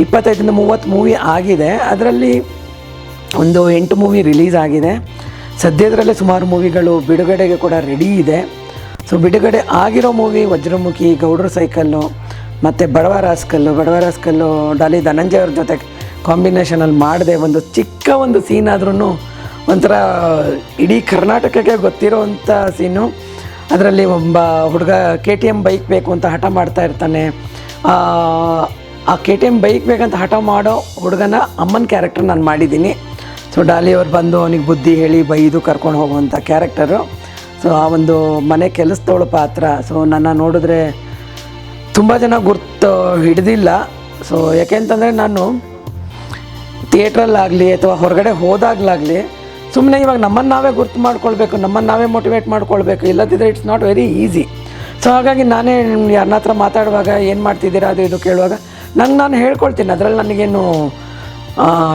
ಇಪ್ಪತ್ತೈದರಿಂದ ಮೂವತ್ತು ಮೂವಿ ಆಗಿದೆ. ಅದರಲ್ಲಿ ಒಂದು ಎಂಟು ಮೂವಿ ರಿಲೀಸ್ ಆಗಿದೆ. ಸದ್ಯದರಲ್ಲೇ ಸುಮಾರು ಮೂವಿಗಳು ಬಿಡುಗಡೆಗೆ ಕೂಡ ರೆಡಿ ಇದೆ. ಸೊ ಬಿಡುಗಡೆ ಆಗಿರೋ ಮೂವಿ ವಜ್ರಮುಖಿ ಗೌಡ್ರ ಸೈಕಲ್ಲು ಮತ್ತು ಬಡವ ರಾಸ್ಕಲ್ಲು ಬಡವ ರಾಸ್ಕಲ್ಲು ಡಾಲಿ ಧನಂಜಯ ಅವ್ರ ಜೊತೆ ಕಾಂಬಿನೇಷನಲ್ಲಿ ಮಾಡಿದೆ ಒಂದು ಚಿಕ್ಕ ಒಂದು ಸೀನ್ ಆದ್ರೂ ಒಂಥರ ಇಡೀ ಕರ್ನಾಟಕಕ್ಕೆ ಗೊತ್ತಿರೋವಂಥ ಸೀನು ಅದರಲ್ಲಿ ಒಬ್ಬ ಹುಡುಗ ಕೆ ಟಿ ಎಂ ಬೈಕ್ ಬೇಕು ಅಂತ ಹಠ ಮಾಡ್ತಾ ಇರ್ತಾನೆ. ಆ, ಕೆ ಟಿ ಎಂ ಬೈಕ್ ಬೇಕಂತ ಹಠ ಮಾಡೋ ಹುಡುಗನ ಅಮ್ಮನ ಕ್ಯಾರೆಕ್ಟರ್ ನಾನು ಮಾಡಿದ್ದೀನಿ. ಸೊ ಡಾಲಿ ಅವ್ರು ಬಂದು ಅವನಿಗೆ ಬುದ್ಧಿ ಹೇಳಿ ಬೈದು ಕರ್ಕೊಂಡು ಹೋಗುವಂಥ ಕ್ಯಾರೆಕ್ಟರು ಸೊ ಆ ಒಂದು ಮನೆ ಕೆಲಸದವಳು ಪಾತ್ರ ಸೊ ನನ್ನ ನೋಡಿದ್ರೆ ತುಂಬ ಜನ ಗುರ್ತು ಹಿಡ್ದಿಲ್ಲ. ಸೊ ಯಾಕೆಂತಂದರೆ ನಾನು ಥಿಯೇಟ್ರಲ್ಲಾಗಲಿ ಅಥವಾ ಹೊರಗಡೆ ಹೋದಾಗಲಾಗಲಿ ಸುಮ್ಮನೆ ಇವಾಗ ನಮ್ಮನ್ನು ನಾವೇ ಗುರ್ತು ಮಾಡ್ಕೊಳ್ಬೇಕು, ನಮ್ಮನ್ನು ನಾವೇ ಮೋಟಿವೇಟ್ ಮಾಡ್ಕೊಳ್ಬೇಕು ಇಲ್ಲದಿದ್ದರೆ it's not very easy so ಹಾಗಾಗಿ ನಾನೇ ಯಾರನ್ನ ಹತ್ರ ಮಾತಾಡುವಾಗ ಏನು ಮಾಡ್ತಿದ್ದೀರಾ ಅದು ಇದು ಕೇಳುವಾಗ ನಂಗೆ ನಾನು ಹೇಳ್ಕೊಳ್ತೀನಿ, ಅದರಲ್ಲಿ ನನಗೇನು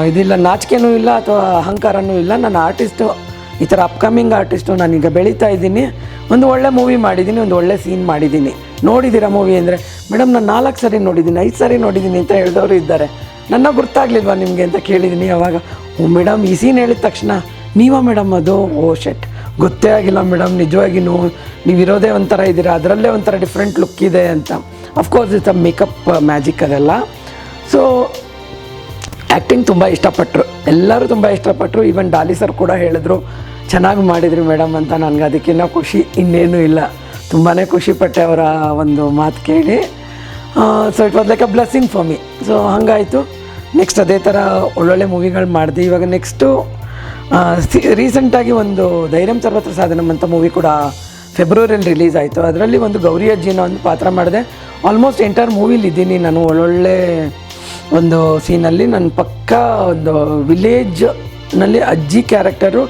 ಇದಿಲ್ಲ, ನಾಚಿಕೆನೂ ಇಲ್ಲ ಅಥವಾ ಅಹಂಕಾರನೂ ಇಲ್ಲ. ನಾನು ಆರ್ಟಿಸ್ಟು ಈ ಥರ ಅಪ್ಕಮಿಂಗ್ ಆರ್ಟಿಸ್ಟು ನಾನೀಗ ಬೆಳೀತಾ ಇದ್ದೀನಿ. ಒಂದು ಒಳ್ಳೆ ಮೂವಿ ಮಾಡಿದ್ದೀನಿ, ಒಂದು ಒಳ್ಳೆ ಸೀನ್ ಮಾಡಿದ್ದೀನಿ. ನೋಡಿದ್ದೀರಾ ಮೂವಿ ಅಂದರೆ? ಮೇಡಮ್, ನಾನು ನಾಲ್ಕು ಸರಿ ನೋಡಿದ್ದೀನಿ, ಐದು ಸರಿ ನೋಡಿದ್ದೀನಿ ಅಂತ ಹೇಳಿದವರು ಇದ್ದಾರೆ. ನನ್ನ ಗುರ್ತಾಗ್ಲಿಲ್ವಾ ನಿಮಗೆ ಅಂತ ಕೇಳಿದ್ದೀನಿ ಅವಾಗ ಓ, ಮೇಡಮ್, ಈ ಸೀನ್ ಹೇಳಿದ ತಕ್ಷಣ ನೀವಾ ಮೇಡಮ್ ಅದು? ಓ ಶೆಟ್ ಗೊತ್ತೇ ಆಗಿಲ್ಲ ಮೇಡಮ್, ನಿಜವಾಗಿ ನೀವು ಇರೋದೇ ಒಂಥರ ಇದ್ದೀರಾ, ಅದರಲ್ಲೇ ಒಂಥರ ಡಿಫ್ರೆಂಟ್ ಲುಕ್ ಇದೆ ಅಂತ. Of course it's a makeup magic ಅದೆಲ್ಲ. ಸೊ ಆ್ಯಕ್ಟಿಂಗ್ ತುಂಬ ಇಷ್ಟಪಟ್ಟರು ಎಲ್ಲರೂ ತುಂಬ ಇಷ್ಟಪಟ್ಟರು ಈವನ್ ಡಾಲಿ ಸರ್ ಕೂಡ ಹೇಳಿದ್ರು, ಚೆನ್ನಾಗಿ ಮಾಡಿದ್ರಿ ಮೇಡಮ್ ಅಂತ. ನನಗೆ ಅದಕ್ಕಿಂತ ಖುಷಿ ಇನ್ನೇನೂ ಇಲ್ಲ. ತುಂಬಾ ಖುಷಿಪಟ್ಟೆ ಅವರ ಒಂದು ಮಾತು ಕೇಳಿ. So it was like a blessing for me so ಹಾಗಾಯಿತು. ನೆಕ್ಸ್ಟ್ ಅದೇ ಥರ ಒಳ್ಳೊಳ್ಳೆ ಮೂವಿಗಳು ಮಾಡಿದೆ. ಇವಾಗ ನೆಕ್ಸ್ಟು ರೀಸೆಂಟಾಗಿ ಒಂದು ಧೈರ್ಯಂ ಸರ್ವತ್ರ ಸಾಧನಂ ಅಂತ ಮೂವಿ ಕೂಡ ಫೆಬ್ರವರಿಯಲ್ಲಿ ರಿಲೀಸ್ ಆಯಿತು. ಅದರಲ್ಲಿ ಒಂದು ಗೌರಿ ಅಜ್ಜಿನ ಒಂದು ಪಾತ್ರ ಮಾಡಿದೆ. ಆಲ್ಮೋಸ್ಟ್ ಎಂಟರ್ ಮೂವಿಲಿ ಇದ್ದೀನಿ ನಾನು. ಒಳ್ಳೊಳ್ಳೆ ಒಂದು ಸೀನಲ್ಲಿ ನನ್ನ ಪಕ್ಕ ಒಂದು ವಿಲೇಜ್ನಲ್ಲಿ ಅಜ್ಜಿ ಕ್ಯಾರೆಕ್ಟರು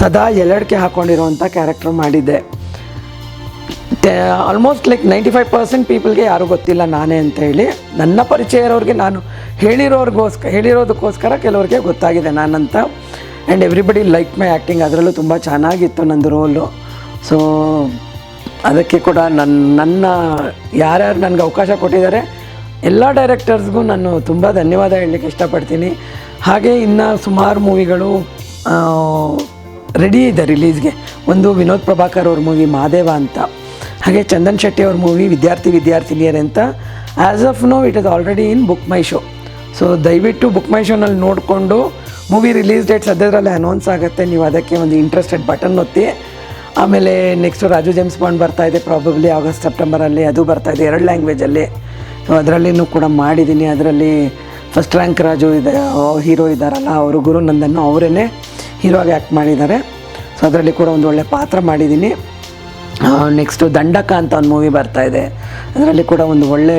ಸದಾ ಎಲಡಿಕೆ ಹಾಕ್ಕೊಂಡಿರುವಂಥ ಕ್ಯಾರೆಕ್ಟರ್ ಮಾಡಿದ್ದೆ. Almost like ninety five percent ಪೀಪಲ್ಗೆ ಯಾರೂ ಗೊತ್ತಿಲ್ಲ ನಾನೇ ಅಂತ ಹೇಳಿ. ನನ್ನ ಪರಿಚಯ ಇರೋರಿಗೆ ನಾನು ಹೇಳಿರೋರ್ಗೋಸ್ಕರ ಹೇಳಿರೋದಕ್ಕೋಸ್ಕರ ಕೆಲವ್ರಿಗೆ ಗೊತ್ತಾಗಿದೆ ನಾನಂತ. And everybody like my acting ಅದರಲ್ಲೂ ತುಂಬ ಚೆನ್ನಾಗಿತ್ತು ನಂದು ರೋಲು ಸೊ ಅದಕ್ಕೆ ಕೂಡ ನನ್ನ ನನ್ನ ಯಾರ್ಯಾರು ನನಗೆ ಅವಕಾಶ ಕೊಟ್ಟಿದ್ದಾರೆ ಎಲ್ಲ ಡೈರೆಕ್ಟರ್ಸ್ಗೂ ನಾನು ತುಂಬ ಧನ್ಯವಾದ ಹೇಳಲಿಕ್ಕೆ ಇಷ್ಟಪಡ್ತೀನಿ. ಹಾಗೆ ಇನ್ನು ಸುಮಾರು ಮೂವಿಗಳು ರೆಡಿ ಇದೆ ರಿಲೀಸ್ಗೆ ಒಂದು ವಿನೋದ್ ಪ್ರಭಾಕರ್ ಅವ್ರ ಮೂವಿ ಮಾದೇವ ಅಂತ. ಹಾಗೆ ಚಂದನ್ ಶೆಟ್ಟಿ ಅವ್ರ ಮೂವಿ ವಿದ್ಯಾರ್ಥಿ ವಿದ್ಯಾರ್ಥಿನಿಯರ್ ಅಂತ. As of now it is already in BookMyShow so ದಯವಿಟ್ಟು ಬುಕ್ ಮೈ ಶೋನಲ್ಲಿ ನೋಡಿಕೊಂಡು ಮೂವಿ ರಿಲೀಸ್ ಡೇಟ್ ಸದ್ಯದಲ್ಲೇ ಅನೌನ್ಸ್ ಆಗುತ್ತೆ. ನೀವು ಅದಕ್ಕೆ ಒಂದು ಇಂಟ್ರೆಸ್ಟೆಡ್ ಬಟನ್ ಒತ್ತಿ. ಆಮೇಲೆ ನೆಕ್ಸ್ಟು ರಾಜು ಜೇಮ್ಸ್ ಬಾಂಡ್ ಬರ್ತಾ ಇದೆ ಪ್ರಾಬಬ್ಲಿ ಆಗಸ್ಟ್ ಸೆಪ್ಟೆಂಬರಲ್ಲಿ ಅದು ಬರ್ತಾ ಇದೆ ಎರಡು ಲ್ಯಾಂಗ್ವೇಜಲ್ಲಿ ಅದರಲ್ಲಿನೂ ಕೂಡ ಮಾಡಿದ್ದೀನಿ. ಅದರಲ್ಲಿ ಫಸ್ಟ್ ರ್ಯಾಂಕ್ ರಾಜು ಇದೆ ಹೀರೋ ಇದ್ದಾರಲ್ಲ ಅವರು ಗುರುನಂದನ್ ಅವರೇ ಆಗಿ ಆ್ಯಕ್ಟ್ ಮಾಡಿದ್ದಾರೆ. ಸೊ ಅದರಲ್ಲಿ ಕೂಡ ಒಂದು ಒಳ್ಳೆ ಪಾತ್ರ ಮಾಡಿದ್ದೀನಿ. ನೆಕ್ಸ್ಟು ದಂಡಕ ಅಂತ ಒಂದು ಮೂವಿ ಬರ್ತಾ ಇದೆ. ಅದರಲ್ಲಿ ಕೂಡ ಒಂದು ಒಳ್ಳೆ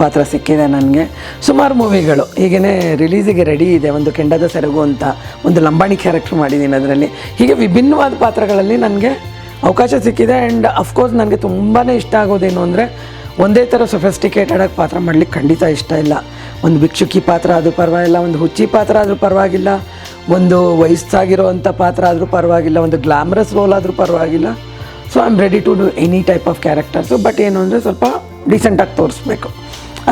ಪಾತ್ರ ಸಿಕ್ಕಿದೆ ನನಗೆ. ಸುಮಾರು ಮೂವಿಗಳು. ಹೀಗೇ ರಿಲೀಸಿಗೆ ರೆಡಿ ಇದೆ, ಒಂದು ಕೆಂಡದ ಸೆರಗು ಅಂತ ಒಂದು ಲಂಬಾಣಿ ಕ್ಯಾರೆಕ್ಟರ್ ಮಾಡಿದ್ದೀನಿ ಅದರಲ್ಲಿ. ಹೀಗೆ ವಿಭಿನ್ನವಾದ ಪಾತ್ರಗಳಲ್ಲಿ ನನಗೆ ಅವಕಾಶ ಸಿಕ್ಕಿದೆ. ಆ್ಯಂಡ್ ಅಫ್ಕೋರ್ಸ್ ನನಗೆ ತುಂಬಾ ಇಷ್ಟ ಆಗೋದೇನು ಅಂದರೆ ಒಂದೇ ಥರ ಸೊಫೆಸ್ಟಿಕೇಟೆಡ್ ಆಗಿ ಪಾತ್ರ ಮಾಡಲಿಕ್ಕೆ ಖಂಡಿತ ಇಷ್ಟ ಇಲ್ಲ. ಒಂದು ಭಿಕ್ಷುಕಿ ಪಾತ್ರ ಆದರೂ ಪರವಾಗಿಲ್ಲ, ಒಂದು ಹುಚ್ಚಿ ಪಾತ್ರ ಆದರೂ ಪರವಾಗಿಲ್ಲ, ಒಂದು ವಯಸ್ಸಾಗಿರೋವಂಥ ಪಾತ್ರ ಆದರೂ ಪರವಾಗಿಲ್ಲ, ಒಂದು ಗ್ಲಾಮರಸ್ ರೋಲ್ ಆದರೂ ಪರವಾಗಿಲ್ಲ. So I am ready to do any type of characters but ಏನು ಅಂದರೆ ಸ್ವಲ್ಪ ಡಿಸೆಂಟಾಗಿ ತೋರಿಸ್ಬೇಕು.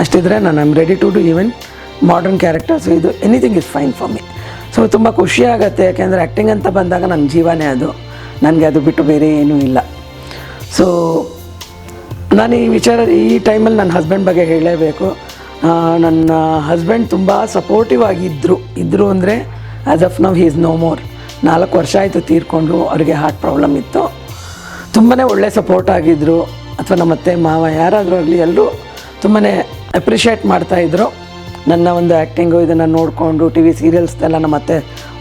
ಅಷ್ಟಿದ್ರೆ ನಾನು I am ready to do even modern characters ಇದು anything is fine for me so ತುಂಬ ಖುಷಿ ಆಗುತ್ತೆ. ಯಾಕೆಂದರೆ ಆ್ಯಕ್ಟಿಂಗ್ ಅಂತ ಬಂದಾಗ ನನ್ನ ಜೀವನೇ ಅದು. ನನಗೆ ಅದು ಬಿಟ್ಟು ಬೇರೆ ಏನೂ ಇಲ್ಲ. ಸೊ ನಾನು ಈ ವಿಚಾರ ಈ ಟೈಮಲ್ಲಿ ನನ್ನ ಹಸ್ಬೆಂಡ್ ಬಗ್ಗೆ ಹೇಳಲೇಬೇಕು ನನ್ನ ಹಸ್ಬೆಂಡ್ ತುಂಬ ಸಪೋರ್ಟಿವ್ ಆಗಿದ್ದರು ಇದ್ದರು ಅಂದರೆ as of now he's no more ನಾಲ್ಕು ವರ್ಷ ಆಯಿತು ತೀರ್ಕೊಂಡು ಅವರಿಗೆ ಹಾರ್ಟ್ ಪ್ರಾಬ್ಲಮ್ ಇತ್ತು. ತುಂಬಾ ಒಳ್ಳೆ ಸಪೋರ್ಟ್ ಆಗಿದ್ದರು ಅಥವಾ ನಮ್ಮ ಅತ್ತೆ, ಮಾವ ಯಾರಾದರೂ ಆಗಲಿ ಎಲ್ಲರೂ ತುಂಬಾ ಅಪ್ರಿಷಿಯೇಟ್ ಮಾಡ್ತಾಯಿದ್ರು ನನ್ನ ಒಂದು ಆ್ಯಕ್ಟಿಂಗು ಇದನ್ನು ನೋಡಿಕೊಂಡು ಟಿ ವಿ ಸೀರಿಯಲ್ಸ್ದೆಲ್ಲ ನಮ್ಮ ಅತ್ತೆ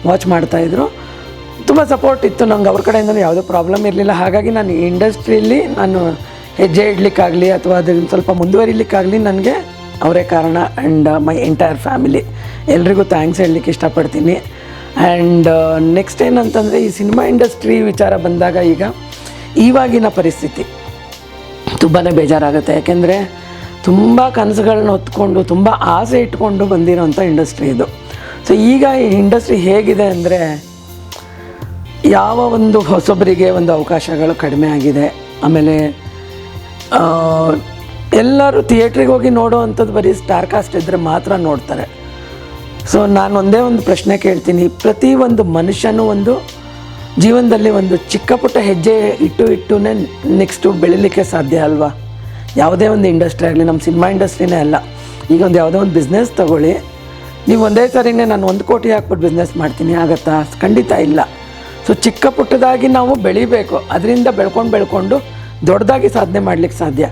ವಾಚ್ ಮಾಡ್ತಾಯಿದ್ರು ತುಂಬ ಸಪೋರ್ಟ್ ಇತ್ತು. ನಂಗೆ ಅವ್ರ ಕಡೆಯಿಂದ ಯಾವುದೇ ಪ್ರಾಬ್ಲಮ್ ಇರಲಿಲ್ಲ. ಹಾಗಾಗಿ ನಾನು ಇಂಡಸ್ಟ್ರಿಯಲ್ಲಿ ನಾನು ಹೆಜ್ಜೆ ಇಡ್ಲಿಕ್ಕಾಗಲಿ ಅಥವಾ ಅದನ್ನು ಸ್ವಲ್ಪ ಮುಂದುವರಿಲಿಕ್ಕಾಗಲಿ ನನಗೆ ಅವರೇ ಕಾರಣ ಆ್ಯಂಡ್ ಮೈ ಎಂಟೈರ್ ಫ್ಯಾಮಿಲಿ ಎಲ್ರಿಗೂ ಥ್ಯಾಂಕ್ಸ್ ಹೇಳಲಿಕ್ಕೆ ಇಷ್ಟಪಡ್ತೀನಿ. ಆ್ಯಂಡ್ ನೆಕ್ಸ್ಟ್ ಏನಂತಂದರೆ ಈ ಸಿನಿಮಾ ಇಂಡಸ್ಟ್ರಿ ವಿಚಾರ ಬಂದಾಗ ಈಗ ಇವಾಗಿನ ಪರಿಸ್ಥಿತಿ ತುಂಬಾ ಬೇಜಾರಾಗುತ್ತೆ. ಯಾಕೆಂದರೆ ತುಂಬ ಕನಸುಗಳನ್ನ ಹೊತ್ಕೊಂಡು, ತುಂಬ ಆಸೆ ಇಟ್ಕೊಂಡು ಬಂದಿರೋಂಥ ಇಂಡಸ್ಟ್ರಿ ಇದು. ಸೊ ಈಗ ಈ ಇಂಡಸ್ಟ್ರಿ ಹೇಗಿದೆ ಅಂದರೆ ಯಾವ ಒಂದು ಹೊಸಬರಿಗೆ ಒಂದು ಅವಕಾಶಗಳು ಕಡಿಮೆ ಆಗಿದೆ. ಆಮೇಲೆ ಎಲ್ಲರೂ ಥಿಯೇಟ್ರಿಗೆ ಹೋಗಿ ನೋಡೋ ಅಂಥದ್ದು ಬರೀ ಸ್ಟಾರ್ ಕಾಸ್ಟ್ ಇದ್ದರೆ ಮಾತ್ರ ನೋಡ್ತಾರೆ. ಸೊ ನಾನು ಒಂದೇ ಒಂದು ಪ್ರಶ್ನೆ ಕೇಳ್ತೀನಿ. ಪ್ರತಿ ಒಂದು ಮನುಷ್ಯನೂ ಒಂದು ಜೀವನದಲ್ಲಿ ಒಂದು ಚಿಕ್ಕ ಪುಟ್ಟ ಹೆಜ್ಜೆ ಇಟ್ಟು ಇಟ್ಟು ನೆಕ್ಸ್ಟು ಬೆಳಿಲಿಕ್ಕೆ ಸಾಧ್ಯ ಅಲ್ವಾ? ಯಾವುದೇ ಒಂದು ಇಂಡಸ್ಟ್ರಿ ಆಗಲಿ, ನಮ್ಮ ಸಿನಿಮಾ ಇಂಡಸ್ಟ್ರಿನೇ ಅಲ್ಲ. ಈಗ ಒಂದು ಯಾವುದೋ ಒಂದು ಬಿಸ್ನೆಸ್ ತಗೊಳ್ಳಿ. ನೀವು ಒಂದೇ ಸಾರಿನೇ ನಾನು ಒಂದು ಕೋಟಿ ಹಾಕ್ಬಿಟ್ಟು ಬಿಸ್ನೆಸ್ ಮಾಡ್ತೀನಿ, ಆಗತ್ತಾ? ಖಂಡಿತ ಇಲ್ಲ. ಸೊ ಚಿಕ್ಕ ಪುಟ್ಟದಾಗಿ ನಾವು ಬೆಳಿಬೇಕು. ಅದರಿಂದ ಬೆಳ್ಕೊಂಡು ಬೆಳ್ಕೊಂಡು ದೊಡ್ಡದಾಗಿ ಸಾಧನೆ ಮಾಡ್ಲಿಕ್ಕೆ ಸಾಧ್ಯ.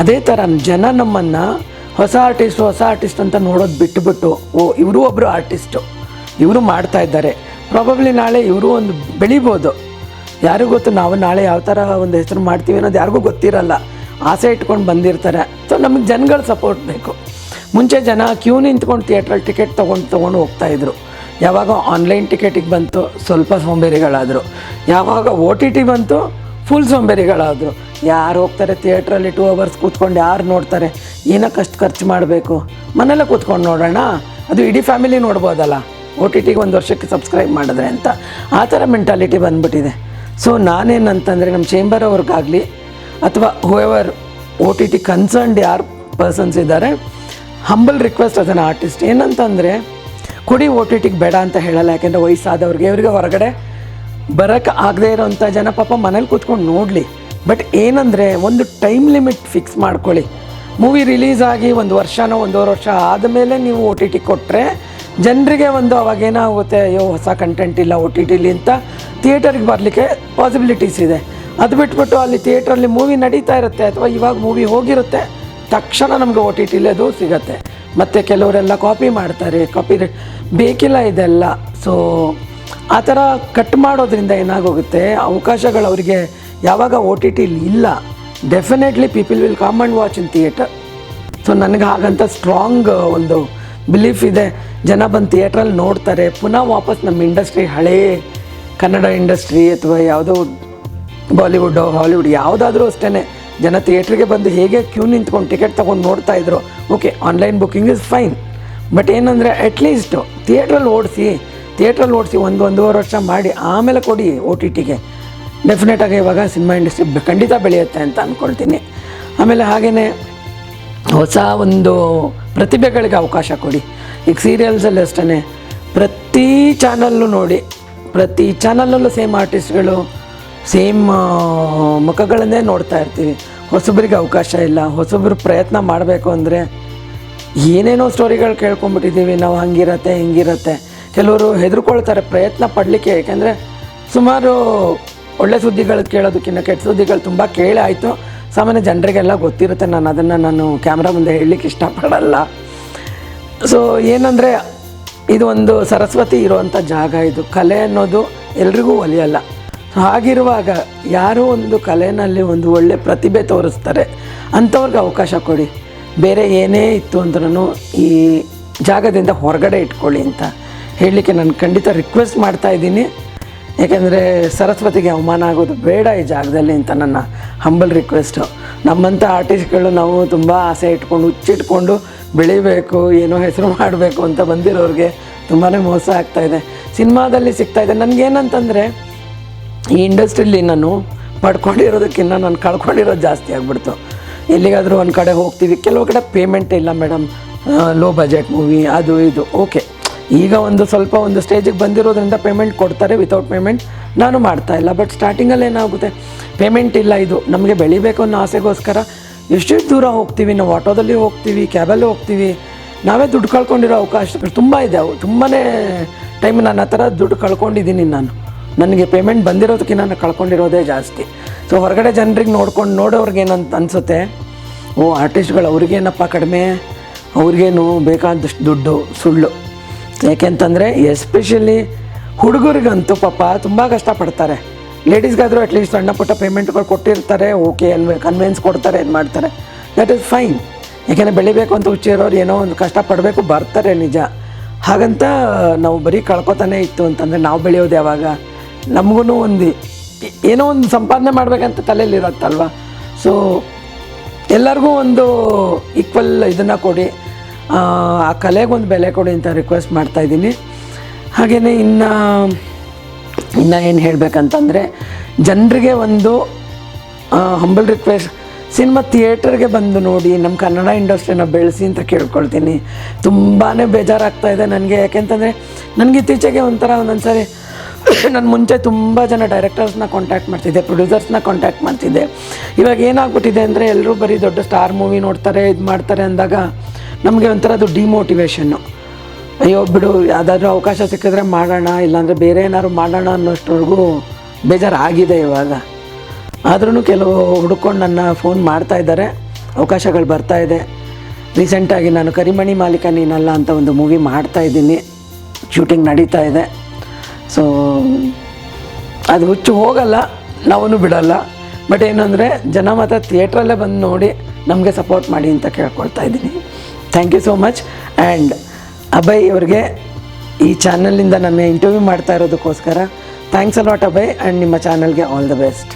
ಅದೇ ಥರ ಜನ ನಮ್ಮನ್ನು ಹೊಸ ಆರ್ಟಿಸ್ಟ್ ಹೊಸ ಆರ್ಟಿಸ್ಟ್ ಅಂತ ನೋಡೋದು ಬಿಟ್ಟುಬಿಟ್ಟು ಓ, ಇವರು ಒಬ್ಬರು ಆರ್ಟಿಸ್ಟು ಇವರು ಮಾಡ್ತಾ ಇದ್ದಾರೆ. ಪ್ರಾಬಬ್ಲಿ ನಾಳೆ ಇವರು ಒಂದು ಬೆಳಿಬೋದು. ಯಾರಿಗೂ ಗೊತ್ತು, ನಾವು ನಾಳೆ ಯಾವ ಥರ ಒಂದು ಹೆಸರು ಮಾಡ್ತೀವಿ ಅನ್ನೋದು ಯಾರಿಗೂ ಗೊತ್ತಿರಲ್ಲ. ಆಸೆ ಇಟ್ಕೊಂಡು ಬಂದಿರ್ತಾರೆ. ಸೊ ನಮಗೆ ಜನಗಳ ಸಪೋರ್ಟ್ ಬೇಕು. ಮುಂಚೆ ಜನ ಕ್ಯೂ ನಿಂತ್ಕೊಂಡು ಥಿಯೇಟ್ರಲ್ಲಿ ಟಿಕೆಟ್ ತೊಗೊಂಡು ತೊಗೊಂಡು ಹೋಗ್ತಾಯಿದ್ರು ಯಾವಾಗ ಆನ್ಲೈನ್ ಟಿಕೆಟಿಗೆ ಬಂತು, ಸ್ವಲ್ಪ ಸೋಂಬೇರಿಗಳಾದರು. ಯಾವಾಗ ಓ ಟಿ ಟಿ ಬಂತು ಫುಲ್ ಸೋಂಬೇರಿಗಳಾದರು. ಯಾರು ಹೋಗ್ತಾರೆ ಥಿಯೇಟ್ರಲ್ಲಿ ಟೂ ಅವರ್ಸ್ ಕೂತ್ಕೊಂಡು ಯಾರು ನೋಡ್ತಾರೆ? ಏನಕ್ಕೆ ಅಷ್ಟು ಖರ್ಚು ಮಾಡಬೇಕು? ಮನೆಯಲ್ಲೇ ಕೂತ್ಕೊಂಡು ನೋಡೋಣ. ಅದು ಇಡೀ ಫ್ಯಾಮಿಲಿ ನೋಡ್ಬೋದಲ್ಲ. ಓ ಟಿ ಟಿಗೆ ಒಂದು ವರ್ಷಕ್ಕೆ ಸಬ್ಸ್ಕ್ರೈಬ್ ಮಾಡಿದ್ರೆ ಅಂತ. ಆ ಥರ ಮೆಂಟಾಲಿಟಿ ಬಂದ್ಬಿಟ್ಟಿದೆ. ಸೊ ನಾನೇನಂತಂದರೆ ನಮ್ಮ ಚೇಂಬರ್ ಅವ್ರಿಗಾಗಲಿ, ಅಥವಾ whoever O T T concerned ಯಾರು ಪರ್ಸನ್ಸ್ ಇದ್ದಾರೆ ಹಂಬಲ್ ರಿಕ್ವೆಸ್ಟ್ ಅದನ್ನು ಆರ್ಟಿಸ್ಟ್ ಏನಂತಂದರೆ, ಕೊಡಿ ಓ ಟಿ ಟಿಗೆ ಬೇಡ ಅಂತ ಹೇಳಲ್ಲ. ಯಾಕೆಂದರೆ ವಯಸ್ಸಾದವ್ರಿಗೆ, ಇವರಿಗೆ ಹೊರಗಡೆ ಬರೋಕ್ಕೆ ಆಗದೆ ಇರೋಂಥ ಜನ ಪಾಪ ಮನೇಲಿ ಕೂತ್ಕೊಂಡು ನೋಡಲಿ. ಬಟ್ ಏನಂದರೆ ಒಂದು ಟೈಮ್ ಲಿಮಿಟ್ ಫಿಕ್ಸ್ ಮಾಡ್ಕೊಳ್ಳಿ. ಮೂವಿ ರಿಲೀಸ್ ಆಗಿ ಒಂದು ವರ್ಷನೋ ಒಂದೂವರೆ ವರ್ಷ ಆದಮೇಲೆ ನೀವು ಓ ಟಿ ಟಿ ಕೊಟ್ಟರೆ ಜನರಿಗೆ ಒಂದು ಅವಾಗ ಏನಾಗುತ್ತೆ, ಅಯ್ಯೋ, ಹೊಸ ಕಂಟೆಂಟ್ ಇಲ್ಲ ಓ ಟಿ ಟಿಲಿ ಅಂತ ಥಿಯೇಟರ್ಗೆ ಬರಲಿಕ್ಕೆ ಪಾಸಿಬಿಲಿಟೀಸ್ ಇದೆ. ಅದು ಬಿಟ್ಬಿಟ್ಟು ಅಲ್ಲಿ ಥಿಯೇಟ್ರಲ್ಲಿ ಮೂವಿ ನಡೀತಾ ಇರುತ್ತೆ ಅಥವಾ ಇವಾಗ ಮೂವಿ ಹೋಗಿರುತ್ತೆ, ತಕ್ಷಣ ನಮಗೆ ಓ ಟಿ ಟಿಲಿ ಅದು ಸಿಗತ್ತೆ. ಮತ್ತು ಕೆಲವರೆಲ್ಲ ಕಾಪಿ ಮಾಡ್ತಾರೆ. ಕಾಪಿ ಬೇಕಿಲ್ಲ ಇದೆಲ್ಲ. ಸೊ ಆ ಥರ ಕಟ್ ಮಾಡೋದ್ರಿಂದ ಏನಾಗೋಗುತ್ತೆ? ಅವಕಾಶಗಳು ಅವರಿಗೆ ಯಾವಾಗ ಓ ಟಿ ಟಿಲಿ ಇಲ್ಲ. Definitely people will come and watch in theatre so ನನಗೆ ಹಾಗಂತ ಸ್ಟ್ರಾಂಗ್ ಒಂದು ಬಿಲೀಫ್ ಇದೆ. ಜನ ಬಂದು ಥಿಯೇಟ್ರಲ್ಲಿ ನೋಡ್ತಾರೆ. ಪುನಃ ವಾಪಸ್ ನಮ್ಮ ಇಂಡಸ್ಟ್ರಿ ಹಳೇ ಕನ್ನಡ ಇಂಡಸ್ಟ್ರಿ ಅಥವಾ ಯಾವುದೋ ಬಾಲಿವುಡ್ಡು ಹಾಲಿವುಡ್ ಯಾವುದಾದ್ರೂ ಅಷ್ಟೇ ಜನ ಥಿಯೇಟ್ರಿಗೆ ಬಂದು ಹೇಗೆ ಕ್ಯೂ ನಿಂತ್ಕೊಂಡು ಟಿಕೆಟ್ ತೊಗೊಂಡು ನೋಡ್ತಾ ಇದ್ರು. Okay online booking is fine but ಏನಂದರೆ ಅಟ್ಲೀಸ್ಟು ಥಿಯೇಟ್ರಲ್ಲಿ ಓಡಿಸಿ ಥಿಯೇಟ್ರಲ್ಲಿ ಓಡಿಸಿ ಒಂದು ಒಂದೂವರೆ ವರ್ಷ ಮಾಡಿ ಆಮೇಲೆ ಕೊಡಿ ಒ ಟಿ ಟಿಗೆ ಡೆಫಿನೆಟಾಗಿ ಇವಾಗ ಸಿನಿಮಾ ಇಂಡಸ್ಟ್ರಿ ಖಂಡಿತ ಬೆಳೆಯುತ್ತೆ ಅಂತ ಅಂದ್ಕೊಳ್ತೀನಿ ಆಮೇಲೆ ಹಾಗೆಯೇ ಹೊಸ ಒಂದು ಪ್ರತಿಭೆಗಳಿಗೆ ಅವಕಾಶ ಕೊಡಿ. ಈಗ ಸೀರಿಯಲ್ಸಲ್ಲಿ ಅಷ್ಟೇ ಪ್ರತಿ ಚಾನಲ್ಲು ನೋಡಿ, ಪ್ರತಿ ಚಾನಲಲ್ಲೂ ಸೇಮ್ ಆರ್ಟಿಸ್ಟ್ಗಳು ಸೇಮ್ ಮುಖಗಳನ್ನೇ ನೋಡ್ತಾ ಇರ್ತೀವಿ. ಹೊಸಬ್ರಿಗೆ ಅವಕಾಶ ಇಲ್ಲ, ಹೊಸಬ್ರು ಪ್ರಯತ್ನ ಮಾಡಬೇಕು ಅಂದರೆ ಏನೇನೋ ಸ್ಟೋರಿಗಳು ಕೇಳ್ಕೊಂಬಿಟ್ಟಿದ್ದೀವಿ ನಾವು ಹಂಗಿರತ್ತೆ, ಹಿಂಗಿರತ್ತೆ. ಕೆಲವರು ಹೆದರ್ಕೊಳ್ತಾರೆ ಪ್ರಯತ್ನ ಪಡಲಿಕ್ಕೆ ಏಕೆಂದರೆ ಸುಮಾರು ಒಳ್ಳೆ ಸುದ್ದಿಗಳು ಕೇಳೋದಕ್ಕಿಂತ ಕೆಟ್ಟ ಸುದ್ದಿಗಳು ತುಂಬ ಕೇಳಿ ಆಯಿತು. ಸಾಮಾನ್ಯ ಜನರಿಗೆಲ್ಲ ಗೊತ್ತಿರುತ್ತೆ, ನಾನು ಅದನ್ನು ನಾನು ಕ್ಯಾಮ್ರಾ ಮುಂದೆ ಹೇಳಲಿಕ್ಕೆ ಇಷ್ಟಪಡಲ್ಲ. ಸೊ ಏನಂದರೆ ಇದು ಒಂದು ಸರಸ್ವತಿ ಇರುವಂಥ ಜಾಗ ಇದು. ಕಲೆ ಅನ್ನೋದು ಎಲ್ರಿಗೂ ಒಲಿಯಲ್ಲ. ಹಾಗಿರುವಾಗ ಯಾರೋ ಒಂದು ಕಲೆಯಲ್ಲಿ ಒಂದು ಒಳ್ಳೆ ಪ್ರತಿಭೆ ತೋರಿಸ್ತಾರೆ, ಅಂಥವ್ರಿಗೆ ಅವಕಾಶ ಕೊಡಿ. ಬೇರೆ ಏನೇ ಇತ್ತು ಅಂದ್ರೂ ಈ ಜಾಗದಿಂದ ಹೊರಗಡೆ ಇಟ್ಕೊಳ್ಳಿ ಅಂತ. ಹೇಳಲಿಕ್ಕೆ ನಾನು ಖಂಡಿತ ರಿಕ್ವೆಸ್ಟ್ ಮಾಡ್ತಾ ಇದ್ದೀನಿ. ಯಾಕೆಂದರೆ ಸರಸ್ವತಿಗೆ ಅವಮಾನ ಆಗೋದು ಬೇಡ ಈ ಜಾಗದಲ್ಲಿ ಅಂತ ನನ್ನ ಹಂಬಲ್ ರಿಕ್ವೆಸ್ಟು ನಮ್ಮಂಥ ಆರ್ಟಿಸ್ಟ್ಗಳು ನಾವು ತುಂಬ ಆಸೆ ಇಟ್ಕೊಂಡು, ಹುಚ್ಚಿಟ್ಕೊಂಡು ಬೆಳಿಬೇಕು, ಏನೋ ಹೆಸರು ಮಾಡಬೇಕು ಅಂತ ಬಂದಿರೋರಿಗೆ ತುಂಬಾ ಮೋಸ ಆಗ್ತಾಯಿದೆ ಸಿನಿಮಾದಲ್ಲಿ ಸಿಗ್ತಾ ಇದೆ. ನನಗೇನಂತಂದರೆ ಈ ಇಂಡಸ್ಟ್ರೀಲಿ ನಾನು ಪಡ್ಕೊಂಡಿರೋದಕ್ಕಿಂತ ನಾನು ಕಳ್ಕೊಂಡಿರೋದು ಜಾಸ್ತಿ ಆಗ್ಬಿಡ್ತು. ಎಲ್ಲಿಗಾದರೂ ಒಂದು ಕಡೆ ಹೋಗ್ತೀವಿ. ಕೆಲವು ಕಡೆ ಪೇಮೆಂಟ್ ಇಲ್ಲ ಮೇಡಮ್ ಲೋ ಬಜೆಟ್ ಮೂವಿ ಅದು ಇದು. ಓಕೆ ಈಗ ಒಂದು ಸ್ವಲ್ಪ ಒಂದು ಸ್ಟೇಜಿಗೆ ಬಂದಿರೋದ್ರಿಂದ ಪೇಮೆಂಟ್ ಕೊಡ್ತಾರೆ ವಿತೌಟ್ ಪೇಮೆಂಟ್ ನಾನು ಮಾಡ್ತಾ ಇಲ್ಲ ಬಟ್ ಸ್ಟಾರ್ಟಿಂಗಲ್ಲಿ ಏನಾಗುತ್ತೆ? ಪೇಮೆಂಟ್ ಇಲ್ಲ ಇದು. ನಮಗೆ ಬೆಳಿಬೇಕು ಅನ್ನೋ ಆಸೆಗೋಸ್ಕರ ಎಷ್ಟೆಷ್ಟು ದೂರ ಹೋಗ್ತೀವಿ, ನಾವು ಆಟೋದಲ್ಲಿ ಹೋಗ್ತೀವಿ ಕ್ಯಾಬಲ್ಲಿ ಹೋಗ್ತೀವಿ. ನಾವೇ ದುಡ್ಡು ಕಳ್ಕೊಂಡಿರೋ ಅವಕಾಶಗಳು ತುಂಬ ಇದೆ. ಅವು ತುಂಬಾ ಟೈಮ್ ನಾನು ಆ ದುಡ್ಡು ಕಳ್ಕೊಂಡಿದ್ದೀನಿ ನಾನು. ನನಗೆ ಪೇಮೆಂಟ್ ಬಂದಿರೋದಕ್ಕಿಂತ ನಾನು ಕಳ್ಕೊಂಡಿರೋದೇ ಜಾಸ್ತಿ. ಸೊ ಹೊರಗಡೆ ಜನರಿಗೆ ನೋಡ್ಕೊಂಡು ನೋಡೋರ್ಗೆ ಏನಂತ ಅನಿಸುತ್ತೆ? ಓ ಆರ್ಟಿಸ್ಟ್ಗಳು ಅವ್ರಿಗೇನಪ್ಪ ಕಡಿಮೆ? ಅವ್ರಿಗೇನು ಬೇಕಾದಷ್ಟು ದುಡ್ಡು, ಸುಳ್ಳು. ಯಾಕೆಂತಂದರೆ ಎಸ್ಪೆಷಲಿ ಹುಡುಗರಿಗಂತೂ ಪಾಪ ತುಂಬ ಕಷ್ಟಪಡ್ತಾರೆ. ಲೇಡೀಸ್ಗಾದರೂ ಅಟ್ಲೀಸ್ಟ್ ಸಣ್ಣ ಪುಟ್ಟ ಪೇಮೆಂಟ್ಗಳು ಕೊಟ್ಟಿರ್ತಾರೆ ಓಕೆ ಅಲ್ವೇ ಕನ್ವಿನ್ಸ್ ಕೊಡ್ತಾರೆ, ಇದು ಮಾಡ್ತಾರೆ. ದಟ್ ಈಸ್ ಫೈನ್ ಯಾಕೆಂದರೆ ಬೆಳಿಬೇಕು ಅಂತ ಹುಚ್ಚಿರೋರು ಏನೋ ಒಂದು ಕಷ್ಟಪಡಬೇಕು, ಬರ್ತಾರೆ ನಿಜ. ಹಾಗಂತ ನಾವು ಬರೀ ಕಳ್ಕೊತಾನೆ ಇತ್ತು ಅಂತಂದರೆ ನಾವು ಬೆಳೆಯೋದು ಯಾವಾಗ? ನಮಗೂ ಒಂದು ಏನೋ ಒಂದು ಸಂಪಾದನೆ ಮಾಡಬೇಕಂತ ತಲೆಯಲ್ಲಿ ಇರುತ್ತಲ್ವ? ಸೊ ಎಲ್ಲರಿಗೂ ಒಂದು ಈಕ್ವಲ್ ಇದನ್ನು ಕೊಡಿ. ಆ ಕಲೆಗೊಂದು ಬೆಲೆ ಕೊಡಿ ಅಂತ ರಿಕ್ವೆಸ್ಟ್ ಮಾಡ್ತಾ ಇದ್ದೀನಿ. ಹಾಗೆಯೇ ಇನ್ನು ಇನ್ನು ಏನು ಹೇಳಬೇಕಂತಂದರೆ, ಜನರಿಗೆ ಒಂದು ಹಂಬಲ್ ರಿಕ್ವೆಸ್ಟ್ ಸಿನಿಮಾ ಥಿಯೇಟರ್ಗೆ ಬಂದು ನೋಡಿ ನಮ್ಮ ಕನ್ನಡ ಇಂಡಸ್ಟ್ರಿನ ಬೆಳೆಸಿ ಅಂತ ಕೇಳ್ಕೊಳ್ತೀನಿ. ತುಂಬಾ ಬೇಜಾರಾಗ್ತಾ ಇದೆ ನನಗೆ. ಯಾಕೆಂತಂದರೆ, ನನಗೆ ಇತ್ತೀಚೆಗೆ ಒಂಥರ ಒಂದೊಂದು ಸಾರಿ ನಾನು ಮುಂಚೆ ತುಂಬ ಜನ ಡೈರೆಕ್ಟರ್ಸ್ನ ಕಾಂಟ್ಯಾಕ್ಟ್ ಮಾಡ್ತಿದ್ದೆ ಪ್ರೊಡ್ಯೂಸರ್ಸ್ನ ಕಾಂಟ್ಯಾಕ್ಟ್ ಮಾಡ್ತಿದ್ದೆ. ಇವಾಗ ಏನಾಗ್ಬಿಟ್ಟಿದೆ ಅಂದರೆ ಎಲ್ಲರೂ ಬರೀ ದೊಡ್ಡ ಸ್ಟಾರ್ ಮೂವಿ ನೋಡ್ತಾರೆ, ಇದು ಮಾಡ್ತಾರೆ ಅಂದಾಗ ನಮಗೆ ಒಂಥರ ಅದು ಡಿಮೋಟಿವೇಶನ್ನು ಅಯ್ಯೋ ಬಿಡು, ಯಾವುದಾದ್ರೂ ಅವಕಾಶ ಸಿಕ್ಕಿದ್ರೆ ಮಾಡೋಣ, ಇಲ್ಲಾಂದರೆ ಬೇರೆ ಏನಾದ್ರು ಮಾಡೋಣ ಅನ್ನೋಷ್ಟವರೆಗೂ ಬೇಜಾರಾಗಿದೆ ಇವಾಗ. ಆದ್ರೂ ಕೆಲವು ಹುಡ್ಕೊಂಡು ನನ್ನ ಫೋನ್ ಮಾಡ್ತಾ ಇದ್ದಾರೆ. ಅವಕಾಶಗಳು ಬರ್ತಾ ಇದೆ. ರೀಸೆಂಟಾಗಿ ನಾನು ಕರಿಮಣಿ ಮಾಲೀಕ ನೀನಲ್ಲ ಅಂತ ಒಂದು ಮೂವಿ ಮಾಡ್ತಾ ಇದ್ದೀನಿ. ಶೂಟಿಂಗ್ ನಡೀತಾ ಇದೆ. ಸೊ ಅದು ಹುಚ್ಚು ಹೋಗಲ್ಲ ನಾವೂ ಬಿಡಲ್ಲ. ಬಟ್ ಏನಂದರೆ ಜನ ಮಾತ್ರ ಥಿಯೇಟ್ರಲ್ಲೇ ಬಂದು ನೋಡಿ ನಮಗೆ ಸಪೋರ್ಟ್ ಮಾಡಿ ಅಂತ ಕೇಳ್ಕೊಳ್ತಾ ಇದ್ದೀನಿ. Thank you so much and Abhay ಅವ್ರಿಗೆ ಈ ಚಾನಲಿಂದ ನಮ್ಮ ಇಂಟರ್ವ್ಯೂ ಮಾಡ್ತಾ ಇರೋದಕ್ಕೋಸ್ಕರ thanks a lot Abhay and ನಿಮ್ಮ ಚಾನಲ್ಗೆ ಆಲ್ ದ ಬೆಸ್ಟ್